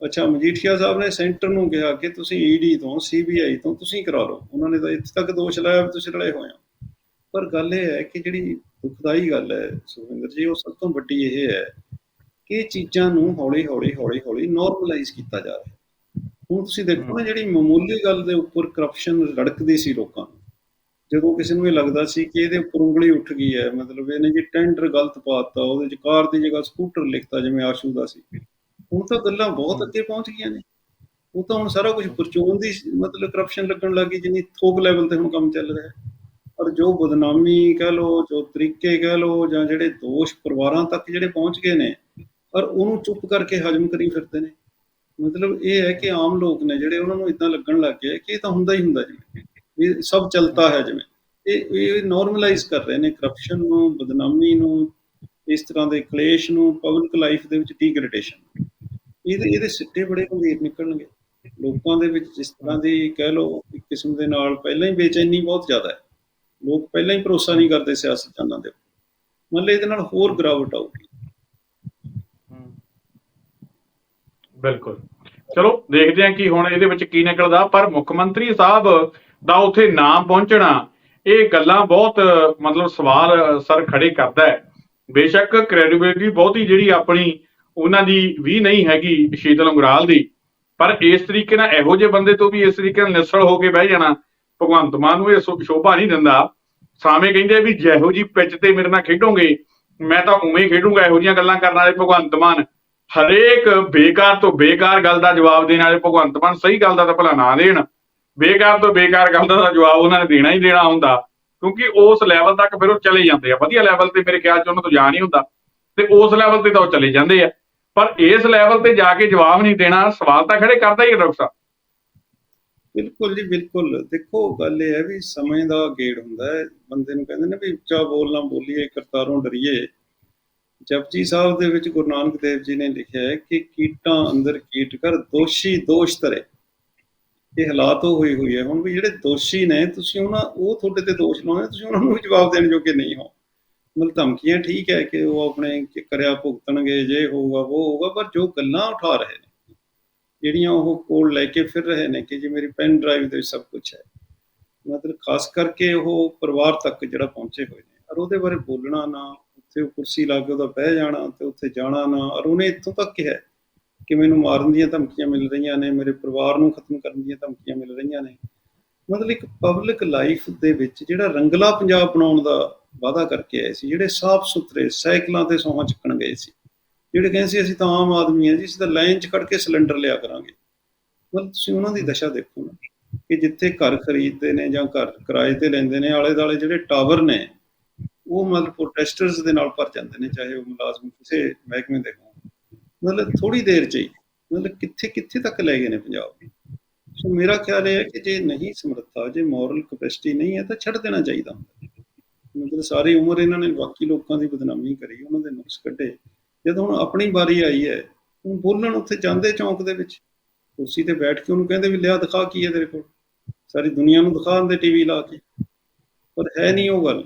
ਅੱਛਾ, ਮਜੀਠੀਆ ਸਾਹਿਬ ਨੇ ਸੈਂਟਰ ਨੂੰ ਕਿਹਾ ਕਿ ਤੁਸੀਂ ਈਡੀ ਤੋਂ ਸੀਬੀਆਈ ਤੋਂ ਤੁਸੀਂ ਕਰਾ ਲਓ। ਉਹਨਾਂ ਨੇ ਤਾਂ ਇੱਥੇ ਤੱਕ ਦੋਸ਼ ਲਾਇਆ ਵੀ ਤੁਸੀਂ ਰਲੇ ਹੋਏ ਹੋ। ਪਰ ਗੱਲ ਇਹ ਹੈ ਕਿ ਜਿਹੜੀ ਦੁਖਦਾਈ ਗੱਲ ਹੈ ਸੁਖਵਿੰਦਰ ਜੀ ਉਹ ਸਭ ਤੋਂ ਵੱਡੀ ਇਹ ਹੈ ਕਿ ਇਹ ਚੀਜ਼ਾਂ ਨੂੰ ਹੌਲੀ ਹੌਲੀ ਹੌਲੀ ਹੌਲੀ ਨਾਰਮਲਾਈਜ਼ ਕੀਤਾ ਜਾ ਰਿਹਾ ਹੁਣ ਤੁਸੀਂ ਦੇਖੋ ਨਾ ਜਿਹੜੀ ਮਾਮੂਲੀ ਗੱਲ ਦੇ ਉੱਪਰ ਕਰਪਸ਼ਨ ਰੜਕਦੀ ਸੀ ਲੋਕਾਂ ਨੂੰ ਜਦੋਂ ਕਿਸੇ ਨੂੰ ਇਹ ਲੱਗਦਾ ਸੀ ਕਿ ਇਹਦੇ ਉੱਪਰ ਉਂਗਲੀ ਉੱਠ ਗਈ ਹੈ ਮਤਲਬ ਇਹਨੇ ਜੀ ਟੈਂਡਰ ਗਲਤ ਪਾਤਾ ਉਹਦੇ ਚ ਕਾਰ ਦੀ ਜਗ੍ਹਾ ਸਕੂਟਰ ਲਿਖਤਾ ਜਿਵੇਂ ਆਸ਼ੂ ਦਾ ਸੀ। ਹੁਣ ਤਾਂ ਗੱਲਾਂ ਬਹੁਤ ਅੱਗੇ ਪਹੁੰਚ ਗਈਆਂ ਨੇ। ਉਹ ਤਾਂ ਹੁਣ ਸਾਰਾ ਕੁਝ ਪਰਚੂਨ ਦੀ ਮਤਲਬ ਕਰਪਸ਼ਨ ਲੱਗਣ ਲੱਗੀ ਜਿੰਨੀ ਥੋਕ ਲੈਵਲ ਤੇ ਹੁਣ ਕੰਮ ਚੱਲ ਰਿਹਾ ਹੈ। ਪਰ ਜੋ ਬਦਨਾਮੀ ਕਹਿ ਲੋ ਜੋ ਤਰੀਕੇ ਕਹਿ ਲੋ ਜਾਂ ਜਿਹੜੇ ਦੋਸ਼ ਪਰਿਵਾਰਾਂ ਤੱਕ ਜਿਹੜੇ ਪਹੁੰਚ ਗਏ ਨੇ, ਪਰ ਉਹਨੂੰ ਚੁੱਪ ਕਰਕੇ ਹਜਮ ਕਰੀ ਫਿਰਦੇ ਨੇ। ਮਤਲਬ ਇਹ ਹੈ ਕਿ ਆਮ ਲੋਕ ਨੇ ਜਿਹੜੇ ਉਹਨਾਂ ਨੂੰ ਇਦਾਂ ਲੱਗਣ ਲੱਗ ਗਿਆ ਕਿ ਇਹ ਤਾਂ ਹੁੰਦਾ ਹੀ ਹੁੰਦਾ ਜਿਵੇਂ ਇਹ ਸਭ ਚੱਲਦਾ ਹੈ ਜਿਵੇਂ। ਇਹ ਇਹ ਨਾਰਮਲਾਈਜ਼ ਕਰ ਰਹੇ ਨੇ ਕਰਪਸ਼ਨ ਨੂੰ, ਬਦਨਾਮੀ ਨੂੰ, ਇਸ ਤਰ੍ਹਾਂ ਦੇ ਕਲੇਸ਼ ਨੂੰ ਪਬਲਿਕ ਲਾਈਫ ਦੇ ਵਿੱਚ ਡੀਗ੍ਰੇਡੇਸ਼ਨ ਇਹਦੇ ਇਹਦੇ ਸਿੱਟੇ ਬੜੇ ਗੰਭੀਰ ਨਿਕਲਣਗੇ। ਲੋਕਾਂ ਦੇ ਵਿੱਚ ਜਿਸ ਤਰ੍ਹਾਂ ਦੀ ਕਹਿ ਲਓ, ਇੱਕ ਕਿਸਮ ਦੇ ਨਾਲ ਪਹਿਲਾਂ ਹੀ ਬੇਚੈਨੀ ਬਹੁਤ ਜ਼ਿਆਦਾ ਹੈ। ਲੋਕ ਪਹਿਲਾਂ ਹੀ ਭਰੋਸਾ ਨਹੀਂ ਕਰਦੇ ਸਿਆਸਤਦਾਨਾਂ ਦੇ ਮਤਲਬ ਇਹਦੇ ਨਾਲ ਹੋਰ ਗਿਰਾਵਟ ਆਊਗੀ। ਬਿਲਕੁਲ। ਚਲੋ, ਦੇਖਦੇ ਹਾਂ ਕਿ ਹੁਣ ਇਹਦੇ ਵਿੱਚ ਕੀ ਨਿਕਲਦਾ। ਪਰ ਮੁੱਖ ਮੰਤਰੀ ਸਾਹਿਬ ਦਾ ਉੱਥੇ ਨਾਮ ਪਹੁੰਚਣਾ, ਇਹ ਗੱਲਾਂ ਬਹੁਤ, ਮਤਲਬ ਸਵਾਲ ਸਰ ਖੜੇ ਕਰਦਾ ਹੈ। ਬੇਸ਼ੱਕ ਕ੍ਰੈਡੀਬਿਲਿਟੀ ਬਹੁਤੀ ਜਿਹੜੀ ਆਪਣੀ ਉਹਨਾਂ ਦੀ ਵੀ ਨਹੀਂ ਹੈਗੀ ਸ਼ੀਤਲ ਅੰਗਰਾਲ ਦੀ। ਪਰ ਇਸ ਤਰੀਕੇ ਨਾਲ ਇਹੋ ਜਿਹੇ ਬੰਦੇ ਤੋਂ ਵੀ ਇਸ ਤਰੀਕੇ ਨਾਲ ਨਿਸਲ ਹੋ ਕੇ ਬਹਿ ਜਾਣਾ ਭਗਵੰਤ ਮਾਨ ਨੂੰ ਇਹ ਸ਼ੋ- ਸ਼ੋਭਾ ਨਹੀਂ ਦਿੰਦਾ। ਸਾਵੇਂ ਕਹਿੰਦੇ ਵੀ ਜਿਹੋ ਜੀ ਪਿੱਚ ਤੇ ਮੇਰੇ ਨਾਲ ਖੇਡੋਗੇ, ਮੈਂ ਤਾਂ ਉਵੇਂ ਹੀ ਖੇਡੂੰਗਾ ਇਹੋ ਜਿਹੀਆਂ ਗੱਲਾਂ ਕਰਨ ਵਾਲੇ ਭਗਵੰਤ ਮਾਨ। ਹਰੇਕ ਬੇਕਾਰ ਤੋਂ ਬੇਕਾਰ ਗੱਲ ਦਾ ਜਵਾਬ ਦੇਣ ਵਾਲੇ ਭਗਵੰਤ ਮਾਨ ਸਹੀ ਗੱਲ ਦਾ ਤਾਂ ਭਲਾ ਨਾ ਦੇਣ। ਬੇਕਾਰ ਤੋਂ ਬੇਕਾਰ ਗੱਲ ਦਾ ਜਵਾਬ ਉਹਨਾਂ ਨੇ ਦੇਣਾ ਹੀ ਦੇਣਾ ਹੁੰਦਾ। ਕਿਉਂਕਿ ਉਸ ਲੈਵਲ ਤੱਕ ਫਿਰ ਉਹ ਚਲੇ ਜਾਂਦੇ ਆ। ਵਧੀਆ ਲੈਵਲ ਤੇ ਮੇਰੇ ਖਿਆਲ ਚ ਉਹਨਾਂ ਤੋਂ ਜਾ ਨਹੀਂ ਹੁੰਦਾ। ਤੇ ਉਸ ਲੈਵਲ ਤੇ ਤਾਂ ਉਹ ਚਲੇ ਜਾਂਦੇ ਆ। ਪਰ ਇਸ ਲੈਵਲ ਤੇ ਜਾ ਕੇ ਜਵਾਬ ਨਹੀਂ ਦੇਣਾ, ਸਵਾਲ ਤਾਂ ਖੜੇ ਕਰਦਾ ਹੀ ਹੈ ਡਾਕਟਰ ਸਾਹਿਬ। ਬਿਲਕੁਲ ਜੀ, ਬਿਲਕੁਲ। ਦੇਖੋ, ਗੱਲ ਇਹ ਹੈ ਵੀ ਸਮੇਂ ਦਾ ਗੇੜ ਹੁੰਦਾ ਹੈ। ਬੰਦੇ ਨੂੰ ਕਹਿੰਦੇ ਨੇ ਵੀ ਉੱਚਾ ਬੋਲਣਾ ਬੋਲੀਏ, ਕਰਤਾਰੋਂ ਡਰੀਏ। ਜਪਜੀ ਸਾਹਿਬ ਦੇ ਵਿੱਚ ਗੁਰੂ ਨਾਨਕ ਦੇਵ ਜੀ ਨੇ ਲਿਖਿਆ ਹੈ ਕਿ ਕੀਟਾਂ ਅੰਦਰ ਕੀਟ ਕਰ, ਦੋਸ਼ੀ ਦੋਸ਼ ਧਰੇ। ਇਹ ਹਾਲਾਤ ਉਹ ਹੋਈ ਹੋਈ ਹੈ। ਹੁਣ ਵੀ ਜਿਹੜੇ ਦੋਸ਼ੀ ਨੇ, ਤੁਸੀਂ ਉਹਨਾਂ, ਉਹ ਤੁਹਾਡੇ ਤੇ ਦੋਸ਼ ਲਾਉਂਦੇ ਤੁਸੀਂ ਉਹਨਾਂ ਨੂੰ ਵੀ ਜਵਾਬ ਦੇਣ ਜੋਗੇ ਨਹੀਂ ਹੋ। ਮਤਲਬ ਧਮਕੀਆਂ ਠੀਕ ਹੈ ਕਿ ਉਹ ਆਪਣੇ ਕਰਿਆ ਭੁਗਤਣਗੇ, ਜੇ ਹੋਊਗਾ, ਉਹ ਹੋਊਗਾ, ਪਰ ਜੋ ਗੱਲਾਂ ਉਠਾ ਰਹੇ ਨੇ ਜਿਹੜੀਆਂ ਉਹ ਕੋਲ ਲੈ ਕੇ ਫਿਰ ਰਹੇ ਨੇ ਕਿ ਜੇ ਮੇਰੀ ਪੈਨ ਡਰਾਈਵ ਦੇ ਵਿੱਚ ਸਭ ਕੁਝ ਹੈ। ਮਤਲਬ ਖਾਸ ਕਰਕੇ ਉਹ ਪਰਿਵਾਰ ਤੱਕ ਜਿਹੜਾ ਪਹੁੰਚੇ ਹੋਏ ਨੇ। ਔਰ ਉਹਦੇ ਬਾਰੇ ਬੋਲਣਾ ਨਾ, ਉੱਥੇ ਉਹ ਕੁਰਸੀ ਲਾ ਕੇ ਉਹਦਾ ਬਹਿ ਜਾਣਾ ਤੇ ਉੱਥੇ ਜਾਣਾ ਨਾ, ਔਰ ਉਹਨੇ ਇੱਥੋਂ ਤੱਕ ਕਿਹਾ ਕਿ ਮੈਨੂੰ ਮਾਰਨ ਦੀਆਂ ਧਮਕੀਆਂ ਮਿਲ ਰਹੀਆਂ ਨੇ, ਮੇਰੇ ਪਰਿਵਾਰ ਨੂੰ ਖਤਮ ਕਰਨ ਦੀਆਂ ਧਮਕੀਆਂ ਮਿਲ ਰਹੀਆਂ ਨੇ। ਮਤਲਬ ਇੱਕ ਪਬਲਿਕ ਲਾਈਫ ਦੇ ਵਿੱਚ ਜਿਹੜਾ ਰੰਗਲਾ ਪੰਜਾਬ ਬਣਾਉਣ ਦਾ ਵਾਅਦਾ ਕਰਕੇ ਆਏ ਸੀ, ਜਿਹੜੇ ਸਾਫ਼ ਸੁਥਰੇ ਸਾਈਕਲਾਂ ਤੇ ਸੌਹਾਂ ਚੱਕਣ ਗਏ ਸੀ ਜਿਹੜੇ ਕਹਿੰਦੇ ਸੀ ਅਸੀਂ ਤਾਂ ਆਮ ਆਦਮੀ ਹਾਂ ਜੀ, ਅਸੀਂ ਤਾਂ ਲਾਈਨ 'ਚ ਖੜ ਕੇ ਸਿਲੰਡਰ ਲਿਆ ਕਰਾਂਗੇ। ਮਤਲਬ ਤੁਸੀਂ ਉਹਨਾਂ ਦੀ ਦਸ਼ਾ ਦੇਖੋ ਨਾ ਕਿ ਜਿੱਥੇ ਘਰ ਖਰੀਦਦੇ ਨੇ ਜਾਂ ਘਰ ਕਿਰਾਏ ਤੇ ਲੈਂਦੇ ਨੇ ਆਲੇ ਦਾਲੇ ਜਿਹੜੇ ਟਾਵਰ ਨੇ, ਉਹ ਮਤਲਬ ਪ੍ਰੋਟੈਸਟਰਸ ਦੇ ਨਾਲ ਭਰ ਜਾਂਦੇ ਨੇ, ਚਾਹੇ ਉਹ ਮੁਲਾਜ਼ਮ ਕਿਸੇ ਮਹਿਕਮੇ ਦੇ ਹੋਣ। ਮਤਲਬ ਥੋੜੀ ਦੇਰ ਚ ਹੀ, ਮਤਲਬ ਕਿੱਥੇ ਕਿੱਥੇ ਤੱਕ ਲੈ ਗਏ ਨੇ ਪੰਜਾਬ ਨੂੰ ਸੋ ਮੇਰਾ ਖਿਆਲ ਇਹ ਹੈ ਕਿ ਜੇ ਨਹੀਂ ਸਮਰੱਥਾ, ਜੇ ਮੋਰਲ ਕਪੈਸਿਟੀ ਨਹੀਂ ਹੈ ਤਾਂ ਛੱਡ ਦੇਣਾ ਚਾਹੀਦਾ ਮਤਲਬ ਸਾਰੀ ਉਮਰ ਇਹਨਾਂ ਨੇ ਬਾਕੀ ਲੋਕਾਂ ਦੀ ਬਦਨਾਮੀ ਕਰੀ, ਉਹਨਾਂ ਦੇ ਨੁਕਸ ਕੱਢੇ। ਜਦੋਂ ਹੁਣ ਆਪਣੀ ਵਾਰੀ ਆਈ ਹੈ ਉਹ ਬੋਲਣ ਉੱਥੇ ਜਾਂਦੇ ਚੌਂਕ ਦੇ ਵਿੱਚ। ਕੁਰਸੀ ਤੇ ਬੈਠ ਕੇ ਉਹਨੂੰ ਕਹਿੰਦੇ ਵੀ, ਲਿਆ, ਦਿਖਾ ਕੀ ਹੈ ਤੇਰੇ ਕੋਲ? ਸਾਰੀ ਦੁਨੀਆ ਨੂੰ ਦਿਖਾ ਦਿੰਦੇ ਟੀਵੀ ਲਾ ਕੇ। ਪਰ ਹੈ ਨਹੀਂ ਉਹ ਗੱਲ।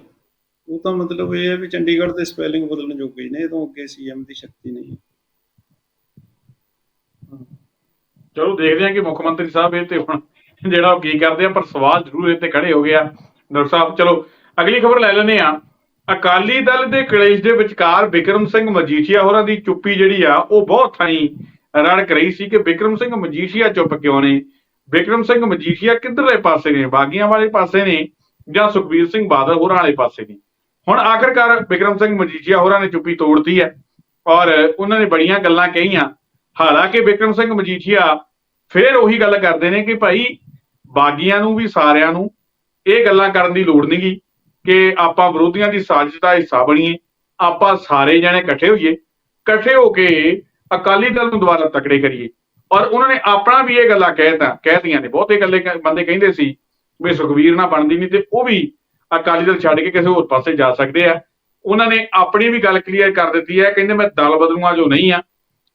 ਉਹ ਤਾਂ ਮਤਲਬ ਇਹ ਹੈ ਵੀ ਚੰਡੀਗੜ੍ਹ ਦੇ ਸਪੈਲਿੰਗ ਬਦਲਣ ਜੋਗੇ ਨੇ, ਇਹ ਤੋਂ ਅੱਗੇ ਸੀਐਮ ਦੀ ਸ਼ਕਤੀ ਨਹੀਂ ਚਲੋ, ਦੇਖਦੇ ਹਾਂ ਕਿ ਮੁੱਖ ਮੰਤਰੀ ਸਾਹਿਬ ਇਹ ਤੇ ਹੁਣ ਜਿਹੜਾ ਉਹ ਕੀ ਕਰਦੇ ਆ, ਪਰ ਸਵਾਲ ਜ਼ਰੂਰ ਇਹ ਤੇ ਖੜੇ ਹੋ ਗਿਆ ਡਾਕਟਰ ਸਾਹਿਬ, ਚਲੋ, ਅਗਲੀ ਖਬਰ ਲੈ ਲੈਂਦੇ ਆ ਅਕਾਲੀ ਦਲ ਦੇ ਕਲੇਸ਼ ਦੇ ਵਿਚਕਾਰ ਵਿਕਰਮ ਸਿੰਘ ਮਜੀਠੀਆ ਹੋਰਾਂ ਦੀ ਚੁੱਪੀ ਜਿਹੜੀ ਆ, ਉਹ ਬਹੁਤ ਥਾਈ ਰੜਕ ਰਹੀ ਸੀ ਕਿ ਵਿਕਰਮ ਸਿੰਘ ਮਜੀਠੀਆ ਚੁੱਪ ਕਿਉਂ ਨੇ? ਵਿਕਰਮ ਸਿੰਘ ਮਜੀਠੀਆ ਕਿੱਧਰਲੇ ਪਾਸੇ ਨੇ? ਬਾਗੀਆਂ ਵਾਲੇ ਪਾਸੇ ਨੇ ਜਾਂ ਸੁਖਬੀਰ ਸਿੰਘ ਬਾਦਲ ਹੋਰਾਂ ਵਾਲੇ ਪਾਸੇ ਨੇ? ਹੁਣ ਆਖਰਕਾਰ ਵਿਕਰਮ ਸਿੰਘ ਮਜੀਠੀਆ ਹੋਰਾਂ ਨੇ ਚੁੱਪੀ ਤੋੜਤੀ ਹੈ ਔਰ ਉਹਨਾਂ ਨੇ ਬੜੀਆਂ ਗੱਲਾਂ ਕਹੀਆਂ। ਹਾਲਾਂਕਿ ਵਿਕਰਮ ਸਿੰਘ ਮਜੀਠੀਆ ਫੇਰ ਉਹੀ ਗੱਲ ਕਰਦੇ ਨੇ ਕਿ ਭਾਈ ਬਾਗੀਆਂ ਨੂੰ ਵੀ ਸਾਰਿਆਂ ਨੂੰ ਇਹ ਗੱਲਾਂ ਕਰਨ ਦੀ ਲੋੜ ਨਹੀਂਗੀ ਕਿ ਆਪਾਂ ਵਿਰੋਧੀਆਂ ਦੀ ਸਾਜ਼ਿਸ਼ ਦਾ ਹਿੱਸਾ ਬਣੀਏ, ਆਪਾਂ ਸਾਰੇ ਜਣੇ ਇਕੱਠੇ ਹੋਈਏ, ਇਕੱਠੇ ਹੋ ਕੇ ਅਕਾਲੀ ਦਲ ਨੂੰ ਦੁਬਾਰਾ ਤਕੜੇ ਕਰੀਏ। ਔਰ ਉਹਨਾਂ ਨੇ ਆਪਣਾ ਵੀ ਇਹ ਗੱਲਾਂ ਕਹਿਤਾ ਕਹਿਤੀਆਂ ਨੇ। ਬਹੁਤੇ ਗੱਲੇ ਬੰਦੇ ਕਹਿੰਦੇ ਸੀ ਵੀ ਸੁਖਵੀਰ ਨਾਲ ਬਣਦੀ ਨਹੀਂ ਤੇ ਉਹ ਵੀ ਅਕਾਲੀ ਦਲ ਛੱਡ ਕੇ ਕਿਸੇ ਹੋਰ ਪਾਸੇ ਜਾ ਸਕਦੇ ਆ। ਉਹਨਾਂ ਨੇ ਆਪਣੀ ਵੀ ਗੱਲ ਕਲੀਅਰ ਕਰ ਦਿੱਤੀ ਹੈ, ਕਹਿੰਦੇ ਮੈਂ ਦਲ ਬਦਲੂਗਾ ਜੋ ਨਹੀਂ ਆ।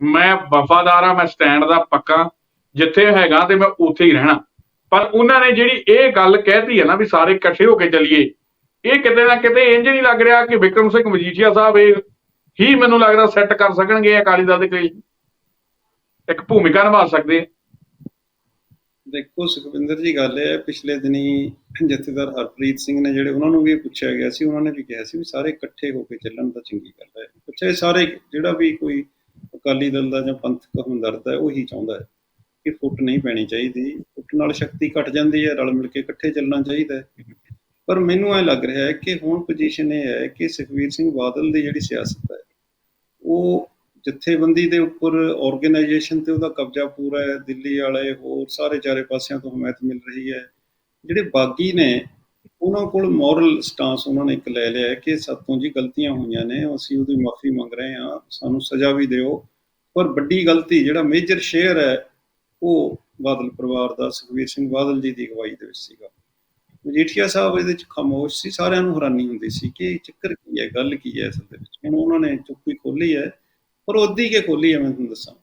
ਮੈਂ ਵਫਾਦਾਰ ਆ, ਮੈਂ ਸਟੈਂਡ ਦਾ ਪੱਕਾ। ਜਿੱਥੇ ਹੈਗਾ ਤੇ ਮੈਂ ਉੱਥੇ ਹੀ ਰਹਿਣਾ। ਪਰ ਉਹਨਾਂ ਨੇ ਜਿਹੜੀ ਇਹ ਗੱਲ ਕਹਿਤੀ ਹੈ ਨਾ ਵੀ ਸਾਰੇ ਇਕੱਠੇ ਹੋ ਕੇ ਚੱਲੀਏ ਇਹ ਕਿਤੇ ਨਾ ਕਿਤੇ ਇੰਜ ਨਹੀਂ ਲੱਗ ਰਿਹਾ ਕਿ ਵਿਕਰਮ ਸਿੰਘ ਮਜੀਠੀਆ ਸਾਹਿਬ ਇਹ ਹੀ ਮੈਨੂੰ ਲੱਗਦਾ ਸੈੱਟ ਕਰ ਸਕਣਗੇ ਅਕਾਲੀ ਦਲ ਦੇ ਕੋਈ। ਇੱਕ ਭੂਮਿਕਾ ਨਿਭਾ ਸਕਦੇ ਦੇਖੋ, ਸੁਖਵਿੰਦਰ ਜੀ, ਗੱਲ ਹੈ, ਪਿਛਲੇ ਦਿਨੀ ਜਥੇਦਾਰ ਹਰਪ੍ਰੀਤ ਸਿੰਘ ਨੇ ਜਿਹੜੇ ਉਹਨਾਂ ਨੂੰ ਵੀ ਪੁੱਛਿਆ ਗਿਆ ਸੀ, ਉਹਨਾਂ ਨੇ ਵੀ ਕਿਹਾ ਸੀ ਵੀ ਸਾਰੇ ਇਕੱਠੇ ਹੋ ਕੇ ਚੱਲਣ ਦਾ ਚੰਗੀ ਗੱਲ ਹੈ। ਅੱਛਾ, ਇਹ ਸਾਰੇ, ਜਿਹੜਾ ਵੀ ਕੋਈ ਅਕਾਲੀ ਦਲ ਦਾ ਜਾਂ ਪੰਥਕ ਹਮਦਰਦ ਹੈ, ਉਹੀ ਚਾਹੁੰਦਾ ਹੈ ਕਿ ਫੁੱਟ ਨਹੀਂ ਪੈਣੀ ਚਾਹੀਦੀ। ਫੁੱਟ ਨਾਲ ਸ਼ਕਤੀ ਘਟ ਜਾਂਦੀ ਹੈ, ਰਲ ਮਿਲ ਕੇ ਇਕੱਠੇ ਚੱਲਣਾ ਚਾਹੀਦਾ ਹੈ। ਪਰ ਮੈਨੂੰ ਇਹ ਲੱਗ ਰਿਹਾ ਹੈ ਕਿ ਹੁਣ ਪੋਜੀਸ਼ਨ ਇਹ ਹੈ ਕਿ ਸੁਖਵੀਰ ਸਿੰਘ ਬਾਦਲ ਦੀ ਜਿਹੜੀ ਸਿਆਸਤ ਹੈ, ਉਹ ਜਥੇਬੰਦੀ ਦੇ ਉੱਪਰ ਆਰਗੇਨਾਈਜੇਸ਼ਨ ਤੇ ਉਹਦਾ ਕਬਜ਼ਾ ਪੂਰਾ ਹੈ, ਦਿੱਲੀ ਵਾਲੇ, ਹੋਰ ਸਾਰੇ ਚਾਰੇ ਪਾਸਿਆਂ ਤੋਂ ਹਮਾਇਤ ਮਿਲ ਰਹੀ ਹੈ। ਜਿਹੜੇ ਬਾਗੀ ਨੇ, ਉਹਨਾਂ ਕੋਲ ਮੋਰਲ ਸਟਾਂਸ ਉਹਨਾਂ ਨੇ ਇੱਕ ਲੈ ਲਿਆ ਹੈ ਕਿ ਸਾਤੋਂ ਜੀ ਗਲਤੀਆਂ ਹੋਈਆਂ ਨੇ, ਅਸੀਂ ਉਹਦੀ ਮਾਫੀ ਮੰਗ ਰਹੇ ਹਾਂ, ਸਾਨੂੰ ਸਜ਼ਾ ਵੀ ਦਿਓ। ਪਰ ਵੱਡੀ ਗਲਤੀ ਜਿਹੜਾ ਮੇਜਰ ਸ਼ੇਅਰ ਹੈ, ਉਹ ਬਾਦਲ ਪਰਿਵਾਰ ਦਾ, ਸੁਖਵੀਰ ਸਿੰਘ ਬਾਦਲ ਜੀ ਦੀ ਅਗਵਾਈ ਦੇ ਵਿੱਚ ਸੀਗਾ। ਮਜੀਠੀਆ ਸਾਹਿਬ ਇਹਦੇ ਵਿੱਚ ਖਾਮੋਸ਼ ਸੀ, ਸਾਰਿਆਂ ਨੂੰ ਹੈਰਾਨੀ ਹੁੰਦੀ ਸੀ ਕਿ ਚੱਕਰ ਕੀ ਹੈ, ਗੱਲ ਕੀ ਹੈ ਅਸਲ ਦੇ ਵਿੱਚ। ਹੁਣ ਉਹਨਾਂ ਨੇ ਚੁੱਪੀ ਖੋਲੀ ਹੈ, ਪਰ ਉਹ ਕੇ ਖੋਲੀ ਹੈ, ਮੈਂ ਤੁਹਾਨੂੰ ਦੱਸਾਂ।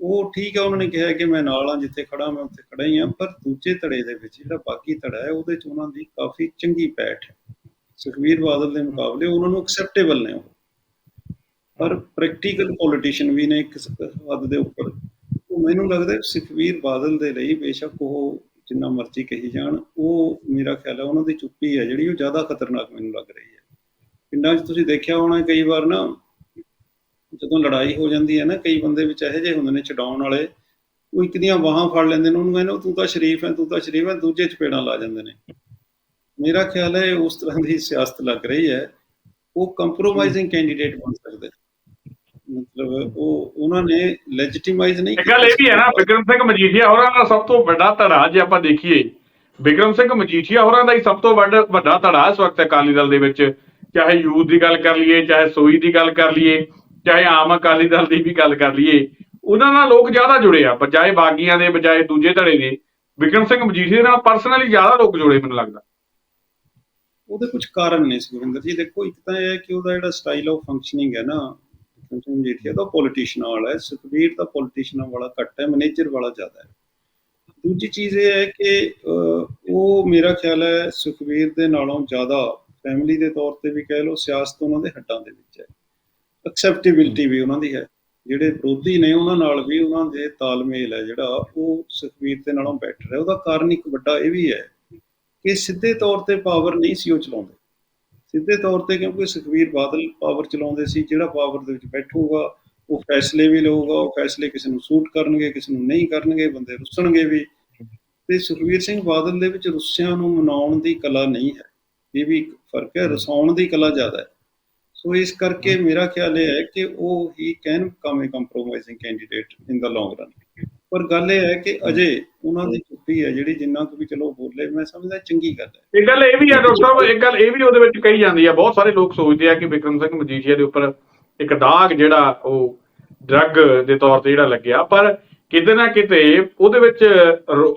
ਉਹ ਠੀਕ ਹੈ, ਉਹਨਾਂ ਨੇ ਕਿਹਾ ਕਿ ਮੈਂ ਨਾਲ ਹਾਂ, ਜਿੱਥੇ ਖੜਾ ਮੈਂ ਉੱਥੇ ਖੜਾ ਹੀ ਹਾਂ, ਪਰ ਦੂਜੇ ਧੜੇ ਦੇ ਵਿੱਚ ਜਿਹੜਾ ਬਾਕੀ ਧੜਾ ਹੈ, ਉਹਦੇ ਚ ਉਹਨਾਂ ਦੀ ਕਾਫੀ ਚੰਗੀ ਪੈਠ ਹੈ। ਸੁਖਵੀਰ ਬਾਦਲ ਦੇ ਮੁਕਾਬਲੇ ਉਹਨਾਂ ਨੂੰ ਐਕਸੈਪਟੇਬਲ ਨੇ ਉਹ। ਪਰ ਪ੍ਰੈਕਟੀਕਲ ਪੋਲੀਟੀਸ਼ੀਅਨ ਵੀ ਨੇ ਇੱਕ ਹੱਦ ਦੇ ਉੱਪਰ। ਮੈਨੂੰ ਲੱਗਦਾ ਹੈ ਸੁਖਵੀਰ ਬਾਦਲ ਦੇ ਲਈ ਬੇਸ਼ੱਕ ਉਹ ਜਿੰਨਾ ਮਰਜ਼ੀ ਕਹੀ ਜਾਣ, ਉਹ ਮੇਰਾ ਖਿਆਲ ਹੈ ਉਹਨਾਂ ਦੀ ਚੁੱਪੀ ਹੈ ਜਿਹੜੀ ਉਹ ਜ਼ਿਆਦਾ ਖਤਰਨਾਕ ਮੈਨੂੰ ਲੱਗ ਰਹੀ ਹੈ ਪਿੰਡਾਂ 'ਚ ਤੁਸੀਂ ਦੇਖਿਆ ਹੋਣਾ ਕਈ ਵਾਰ ਨਾ ਜਦੋਂ ਲੜਾਈ ਹੋ ਜਾਂਦੀ ਹੈ ਨਾ, ਕਈ ਬੰਦੇ ਵਿੱਚ ਇਹੋ ਜਿਹੇ ਹੁੰਦੇ ਨੇ ਛਡਾਉਣ ਵਾਲੇ, ਉਹ ਇੱਕ ਦੀਆਂ ਬਾਹਾਂ ਫੜ ਲੈਂਦੇ ਨੇ, ਉਹਨੂੰ ਕਹਿੰਦੇ ਤੂੰ ਤਾਂ ਸ਼ਰੀਫ ਹੈ, ਤੂੰ ਤਾਂ ਸ਼ਰੀਫ ਹੈ, ਦੂਜੇ ਚਪੇੜਾਂ ਲਾ ਜਾਂਦੇ ਨੇ। ਮੇਰਾ ਖਿਆਲ ਹੈ, ਉਸ ਤਰ੍ਹਾਂ ਦੀ ਸਿਆਸਤ ਲੱਗ ਰਹੀ ਹੈ। ਉਹ ਕੰਪਰੋਮਾਈਜ਼ਿੰਗ ਕੈਂਡੀਡੇਟ ਬਣ ਸਕਦੇ ਮਤਲਬ ਉਹ ਉਹਨਾਂ ਨੇ ਲੈਜੀਟਿਮਾਈਜ਼ ਨਹੀਂ ਇੱਕ ਗੱਲ ਇਹ ਵੀ ਹੈ ਨਾ ਵਿਕਰਮ ਸਿੰਘ ਮਜੀਠੀਆ ਹੋਰਾਂ ਦਾ ਸਭ ਤੋਂ ਵੱਡਾ ਧੜਾ ਜੇ ਆਪਾਂ ਦੇਖੀਏ। ਵਿਕਰਮ ਸਿੰਘ ਮਜੀਠੀਆ ਹੋਰਾਂ ਦਾ ਹੀ ਸਭ ਤੋਂ ਵੱਡਾ ਵੱਡਾ ਧੜਾ ਇਸ ਵਕਤ ਅਕਾਲੀ ਦਲ ਦੇ ਵਿੱਚ। ਚਾਹੇ ਯੂਥ ਦੀ ਗੱਲ ਕਰ ਲਈਏ ਚਾਹੇ ਸੋਈ ਦੀ ਗੱਲ ਕਰ ਲਈਏ ਚਾਹੇ ਆਮ ਅਕਾਲੀ ਦਲ ਦੀ ਵੀ ਗੱਲ ਕਰ ਲਈਏ ਉਹਨਾਂ ਨਾਲ ਲੋਕ ਜ਼ਿਆਦਾ ਜੁੜੇ ਆ ਬਜਾਏ ਬਾਗੀਆਂ ਦੇ ਬਜਾਏ ਦੂਜੇ ਧੜੇ ਦੇ। ਵਿਕਰਮ ਸਿੰਘ ਮਜੀਠੀਆ ਨਾਲ ਪਰਸਨਲੀ ਜ਼ਿਆਦਾ ਲੋਕ ਜੁੜੇ ਮੈਨੂੰ ਲੱਗਦਾ। ਉਹਦੇ ਕੁਝ ਕਾਰਨ ਨੇ ਸੁਖਵਿੰਦਰ ਜੀ ਦੇਖੋ ਇੱਕ ਤਾਂ ਇਹ ਹੈ ਕਿ ਉਹਦਾ ਜਿਹੜਾ ਸਟਾਈਲ ਆਫ ਫੰਕਸ਼ਨਿੰਗ ਹੈ ਨਾ ਵਿਕਰਮ ਮਜੀਠੀਆ ਦਾ ਪੋਲੀਟੀਸ਼ੀਅਨ ਵਾਲਾ ਹੈ, ਸੁਖਬੀਰ ਦਾ ਪੋਲੀਟੀਸ਼ੀਅਨ ਵਾਲਾ ਘੱਟ ਹੈ ਮੈਨੇਜਰ ਵਾਲਾ ਜ਼ਿਆਦਾ ਹੈ। ਦੂਜੀ ਚੀਜ਼ ਇਹ ਹੈ ਕਿ ਉਹ ਮੇਰਾ ਖਿਆਲ ਹੈ ਸੁਖਬੀਰ ਦੇ ਨਾਲੋਂ ਜ਼ਿਆਦਾ ਫੈਮਿਲੀ ਦੇ ਤੌਰ ਤੇ ਵੀ ਕਹਿ ਲਓ, ਸਿਆਸਤ ਉਹਨਾਂ ਦੇ ਹੱਡਾਂ ਦੇ ਵਿੱਚ ਹੈ। ਐਕਸੈਪਟੇਬਿਲਟੀ ਵੀ ਉਹਨਾਂ ਦੀ ਹੈ। ਜਿਹੜੇ ਵਿਰੋਧੀ ਨੇ ਉਹਨਾਂ ਨਾਲ ਵੀ ਉਹਨਾਂ ਦੇ ਤਾਲਮੇਲ ਹੈ ਜਿਹੜਾ, ਉਹ ਸੁਖਬੀਰ ਦੇ ਨਾਲੋਂ ਬੈਟਰ ਹੈ। ਉਹਦਾ ਕਾਰਨ ਇੱਕ ਵੱਡਾ ਇਹ ਵੀ ਹੈ ਕਿ ਸਿੱਧੇ ਤੌਰ ਤੇ ਪਾਵਰ ਨਹੀਂ ਸੀ ਉਹ ਚਲਾਉਂਦੇ। ਸਿੱਧੇ ਤੌਰ ਤੇ ਕਿਉਂਕਿ ਸੁਖਬੀਰ ਬਾਦਲ ਪਾਵਰ ਚਲਾਉਂਦੇ ਸੀ, ਜਿਹੜਾ ਪਾਵਰ ਦੇ ਵਿੱਚ ਬੈਠੂਗਾ, ਉਹ ਫੈਸਲੇ ਵੀ ਲਊਗਾ, ਉਹ ਫੈਸਲੇ ਕਿਸੇ ਨੂੰ ਸੂਟ ਕਰਨਗੇ, ਕਿਸੇ ਨੂੰ ਨਹੀਂ ਕਰਨਗੇ, ਬੰਦੇ ਰੁੱਸਣਗੇ ਵੀ। ਤੇ ਸੁਖਬੀਰ ਸਿੰਘ ਬਾਦਲ ਦੇ ਵਿੱਚ ਰੁੱਸਿਆਂ ਨੂੰ ਮਨਾਉਣ ਦੀ ਕਲਾ ਨਹੀਂ ਹੈ। ਇਹ ਵੀ ਇੱਕ ਫ਼ਰਕ ਹੈ, ਰਸਾਉਣ ਦੀ ਕਲਾ ਜ਼ਿਆਦਾ ਹੈ। ਸੋ ਇਸ ਕਰਕੇ ਮੇਰਾ ਖਿਆਲ ਇਹ ਹੈ ਕਿ ਉਹ ਹੀ can come a compromising candidate in the long run ਪਰ ਗੱਲ ਇਹ ਹੈ ਕਿ ਅਜੇ ਉਹਨਾਂ ਦੀ ਛੁੱਟੀ ਹੈ ਜਿਹੜੀ ਜਿੰਨਾ ਕੁ ਵੀ ਚਲੋ ਬੋਲੇ ਮੈਂ ਸਮਝਦਾ ਚੰਗੀ ਗੱਲ ਹੈ। ਇੱਕ ਗੱਲ ਇਹ ਵੀ ਹੈ ਡਾਕਟਰ ਸਾਹਿਬ ਇੱਕ ਗੱਲ ਇਹ ਵੀ ਉਹਦੇ ਵਿੱਚ ਕਹੀ ਜਾਂਦੀ ਹੈ ਬਹੁਤ ਸਾਰੇ ਲੋਕ ਸੋਚਦੇ ਆ ਕਿ ਵਿਕਰਮ ਸਿੰਘ ਮਜੀਠੀਆ ਦੇ ਉੱਪਰ ਇੱਕ ਦਾਗ ਜਿਹੜਾ ਉਹ ਡਰੱਗ ਦੇ ਤੌਰ ਤੇ ਜਿਹੜਾ ਲੱਗਿਆ ਪਰ ਕਿਤੇ ਨਾ ਕਿਤੇ ਉਹਦੇ ਵਿੱਚ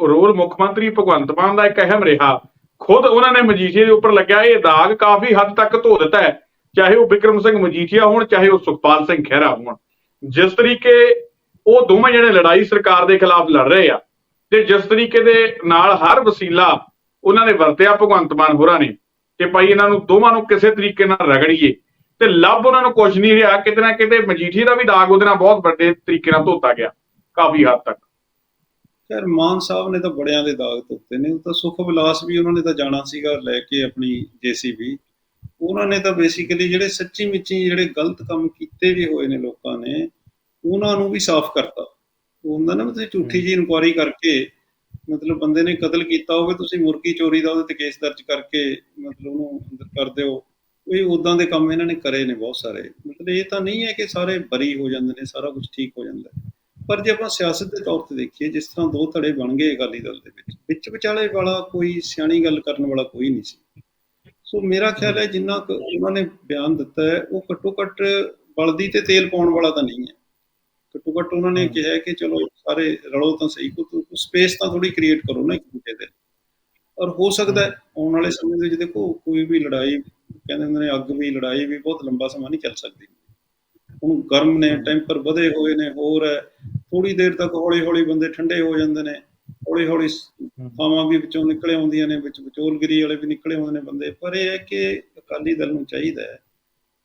ਰੋਲ ਮੁੱਖ ਮੰਤਰੀ ਭਗਵੰਤ ਮਾਨ ਦਾ ਇੱਕ ਅਹਿਮ ਰਿਹਾ। ਖੁਦ ਉਹਨਾਂ ਨੇ ਮਜੀਠੀਆ ਦੇ ਉੱਪਰ ਲੱਗਿਆ ਇਹ ਦਾਗ ਕਾਫੀ ਹੱਦ ਤੱਕ ਧੋ ਦਿੱਤਾ ਹੈ ਚਾਹੇ ਉਹ ਵਿਕਰਮ ਸਿੰਘ ਮਜੀਠੀਆ ਹੋਣ ਚਾਹੇ ਉਹ ਸੁਖਪਾਲ ਸਿੰਘ ਖਹਿਰਾ ਹੋਣ। ਜਿਸ ਤਰੀਕੇ ਉਹ ਦੋਵੇਂ ਜਿਹੜੇ ਲੜਾਈ ਸਰਕਾਰ ਦੇ ਖਿਲਾਫ ਲੜ ਰਹੇ ਆ। ਤੇ ਜਿਸ ਤਰੀਕੇ ਦੇ ਨਾਲ ਹਰ ਵਸੀਲਾ ਉਹਨਾਂ ਨੇ ਵਰਤਿਆ ਭਗਵੰਤ ਮਾਨ ਹੋਰਾਂ ਨੇ, ਕਿ ਭਾਈ ਇਹਨਾਂ ਨੂੰ ਦੋਵਾਂ ਨੂੰ ਕਿਸੇ ਤਰੀਕੇ ਨਾਲ ਰਗੜੀਏ। ਤੇ ਲੱਭ ਉਹਨਾਂ ਨੂੰ ਕੁਝ ਨਹੀਂ ਰਿਹਾ, ਕਿਤੇ ਨਾ ਕਿਤੇ ਮਜੀਠੀ ਦਾ ਵੀ ਦਾਗ ਉਹਦੇ ਨਾਲ ਬਹੁਤ ਵੱਡੇ ਤਰੀਕੇ ਨਾਲ ਧੋਤਾ ਗਿਆ, ਕਾਫੀ ਹੱਦ ਤੱਕ। ਖੈਰ, ਮਾਨ ਸਾਹਿਬ ਨੇ ਤਾਂ ਬੜਿਆਂ ਦੇ ਦਾਗ ਧੋਤੇ ਨੇ। ਉਹ ਤਾਂ ਸੁਖ ਵਿਲਾਸ ਵੀ ਉਹਨਾਂ ਨੇ ਤਾਂ ਜਾਣਾ ਸੀਗਾ ਲੈ ਕੇ ਆਪਣੀ ਜੀਸੀਬੀ। ਉਹਨਾਂ ਨੇ ਤਾਂ ਬੇਸਿਕਲੀ ਜਿਹੜੇ ਸੱਚੀ ਮਿੱਚੀ ਜਿਹੜੇ ਗਲਤ ਕੰਮ ਕੀਤੇ ਵੀ ਹੋਏ ਨੇ ਲੋਕਾਂ ਨੇ ਉਹਨਾਂ ਨੂੰ ਵੀ ਸਾਫ਼ ਕਰਤਾ। ਉਹਨਾਂ ਨੇ ਤੁਸੀਂ ਝੂਠੀ ਜੀ ਇਨਕੁਆਰੀ ਕਰਕੇ ਮਤਲਬ ਬੰਦੇ ਨੇ ਕਤਲ ਕੀਤਾ ਹੋਵੇ ਤੁਸੀਂ ਮੁਰਗੀ ਚੋਰੀ ਦਾ ਉਹਦੇ ਤੇ ਕੇਸ ਦਰਜ ਕਰਕੇ ਮਤਲਬ ਉਹਨੂੰ ਅੰਦਰ ਕਰ ਦਿਓ। ਇਹ ਉਦਾਂ ਦੇ ਕੰਮ ਇਹਨਾਂ ਨੇ ਕਰੇ ਨੇ ਬਹੁਤ ਸਾਰੇ। ਮਤਲਬ ਇਹ ਤਾਂ ਨਹੀਂ ਹੈ ਕਿ ਸਾਰੇ ਬਰੀ ਹੋ ਜਾਂਦੇ ਨੇ ਸਾਰਾ ਕੁਝ ਠੀਕ ਹੋ ਜਾਂਦਾ। ਪਰ ਜੇ ਆਪਾਂ ਸਿਆਸਤ ਦੇ ਤੌਰ ਤੇ ਦੇਖੀਏ ਜਿਸ ਤਰ੍ਹਾਂ ਦੋ ਧੜੇ ਬਣ ਗਏ ਅਕਾਲੀ ਦਲ ਦੇ ਵਿੱਚ ਵਿੱਚ ਵਿਚਾਲੇ ਵਾਲਾ ਕੋਈ ਸਿਆਣੀ ਗੱਲ ਕਰਨ ਵਾਲਾ ਕੋਈ ਨਹੀਂ ਸੀ। ਸੋ ਮੇਰਾ ਖਿਆਲ ਹੈ ਜਿੰਨਾ ਕੁ ਉਹਨਾਂ ਨੇ ਬਿਆਨ ਦਿੱਤਾ ਹੈ ਉਹ ਘੱਟੋ ਘੱਟ ਬਲਦੀ ਤੇ ਤੇਲ ਪਾਉਣ ਵਾਲਾ ਤਾਂ ਨਹੀਂ ਹੈ। ਘੱਟੋ ਘੱਟ ਉਹਨਾਂ ਨੇ। ਕਿਹਾ ਕਿ ਚਲੋ ਸਾਰੇ ਰਲੋ ਤਾਂ ਸਹੀ ਕੋ ਸਪੇਸ ਤਾਂ ਥੋੜੀ ਕ੍ਰੀਏਟ ਕਰੋ ਨਾ ਇੱਕ ਦੂਜੇ ਦੇ ਔਰ ਹੋ ਸਕਦਾ ਆਉਣ ਵਾਲੇ ਸਮੇਂ ਦੇ ਵਿੱਚ ਦੇਖੋ ਕੋਈ ਵੀ ਲੜਾਈ ਕਹਿੰਦੇ ਹੁੰਦੇ ਨੇ ਅੱਗ ਵੀ ਲੜਾਈ ਵੀ ਬਹੁਤ ਲੰਬਾ ਸਮਾਂ ਨਹੀਂ ਚੱਲ ਸਕਦੀ। ਹੁਣ ਗਰਮ ਨੇ ਟੈਂਪਰ ਵਧੇ ਹੋਏ ਨੇ ਹੋਰ ਹੈ। ਥੋੜੀ ਦੇਰ ਤੱਕ ਹੌਲੀ ਹੌਲੀ ਬੰਦੇ ਠੰਡੇ ਹੋ ਜਾਂਦੇ ਨੇ। ਹੌਲੀ ਹੌਲੀ ਥਾਵਾਂ ਵੀ ਵਿੱਚੋਂ ਨਿਕਲੇ ਆਉਂਦੀਆਂ ਨੇ ਵਿੱਚ ਵਿਚੋਲਗਿਰੀ ਵਾਲੇ ਵੀ ਨਿਕਲੇ ਆਉਂਦੇ ਨੇ ਬੰਦੇ। ਪਰ ਇਹ ਹੈ ਕਿ ਅਕਾਲੀ ਦਲ ਨੂੰ ਚਾਹੀਦਾ ਹੈ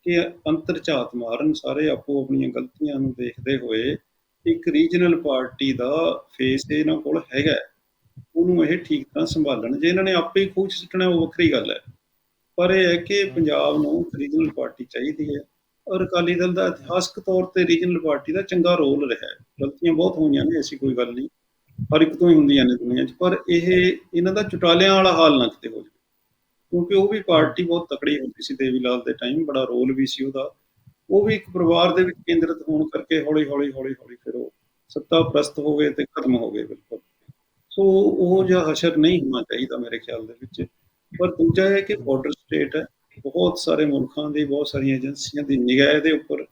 ਕਿ ਅੰਤਰ ਝਾਤ ਮਾਰਨ ਸਾਰੇ ਆਪੋ ਆਪਣੀਆਂ ਗਲਤੀਆਂ ਨੂੰ ਦੇਖਦੇ ਹੋਏ ਇੱਕ ਰੀਜਨਲ ਪਾਰਟੀ ਦਾ ਫੇਸ ਇਹਨਾਂ ਕੋਲ ਹੈਗਾ। ਉਹਨੂੰ ਇਹ ਠੀਕ ਤਰ੍ਹਾਂ ਸੰਭਾਲਣ। ਜੇ ਇਹਨਾਂ ਨੇ ਆਪੇ ਹੀ ਖੂਚ ਸੁੱਟਣਾ ਉਹ ਵੱਖਰੀ ਗੱਲ ਹੈ। ਪਰ ਇਹ ਹੈ ਕਿ ਪੰਜਾਬ ਨੂੰ ਰੀਜਨਲ ਪਾਰਟੀ ਚਾਹੀਦੀ ਹੈ। ਔਰ ਅਕਾਲੀ ਦਲ ਦਾ ਇਤਿਹਾਸਕ ਤੌਰ ਤੇ ਰੀਜਨਲ ਪਾਰਟੀ ਦਾ ਚੰਗਾ ਰੋਲ ਰਿਹਾ ਹੈ। ਗਲਤੀਆਂ ਬਹੁਤ ਹੋਈਆਂ ਨੇ ਐਸੀ ਕੋਈ ਗੱਲ ਨਹੀਂ। ਹਰ ਇੱਕ ਤੋਂ ਹੀ ਹੁੰਦੀਆਂ ਨੇ ਦੁਨੀਆ 'ਚ। ਪਰ ਇਹ ਇਹਨਾਂ ਦਾ ਚੁਟਾਲਿਆਂ ਵਾਲਾ ਹਾਲ ਨਾ ਕਿਤੇ ਹੋ ਜਾਵੇ। ਕਿਉਂਕਿ ਉਹ ਵੀ ਪਾਰਟੀ ਬਹੁਤ ਤਕੜੀ ਹੁੰਦੀ ਸੀ ਦੇਵੀ ਲਾਲ ਦੇ ਟਾਈਮ ਬੜਾ ਰੋਲ ਵੀ ਸੀ ਉਹਦਾ। ਉਹ ਵੀ ਇੱਕ ਪਰਿਵਾਰ ਦੇ ਵਿੱਚ ਕੇਂਦਰਿਤ ਹੋਣ ਕਰਕੇ ਹੌਲੀ ਹੌਲੀ ਹੌਲੀ ਹੌਲੀ ਫਿਰ ਉਹ ਸੱਤਾ ਪ੍ਰਸਤ ਹੋ ਗਏ ਤੇ ਖਤਮ ਹੋ ਗਏ ਬਿਲਕੁਲ। ਸੋ ਉਹ ਜਿਹਾ ਹਸ਼ਰ ਨਹੀਂ ਹੋਣਾ ਚਾਹੀਦਾ ਮੇਰੇ ਖਿਆਲ ਦੇ ਵਿੱਚ। ਪਰ ਦੂਜਾ ਹੈ ਕਿ ਬਾਰਡਰ ਸਟੇਟ ਹੈ, ਬਹੁਤ ਸਾਰੇ ਮੁਲਕਾਂ ਦੀ, ਬਹੁਤ ਸਾਰੀਆਂ ਏਜੰਸੀਆਂ ਦੀ ਨਿਗਾਹ ਦੇ ਉੱਪਰ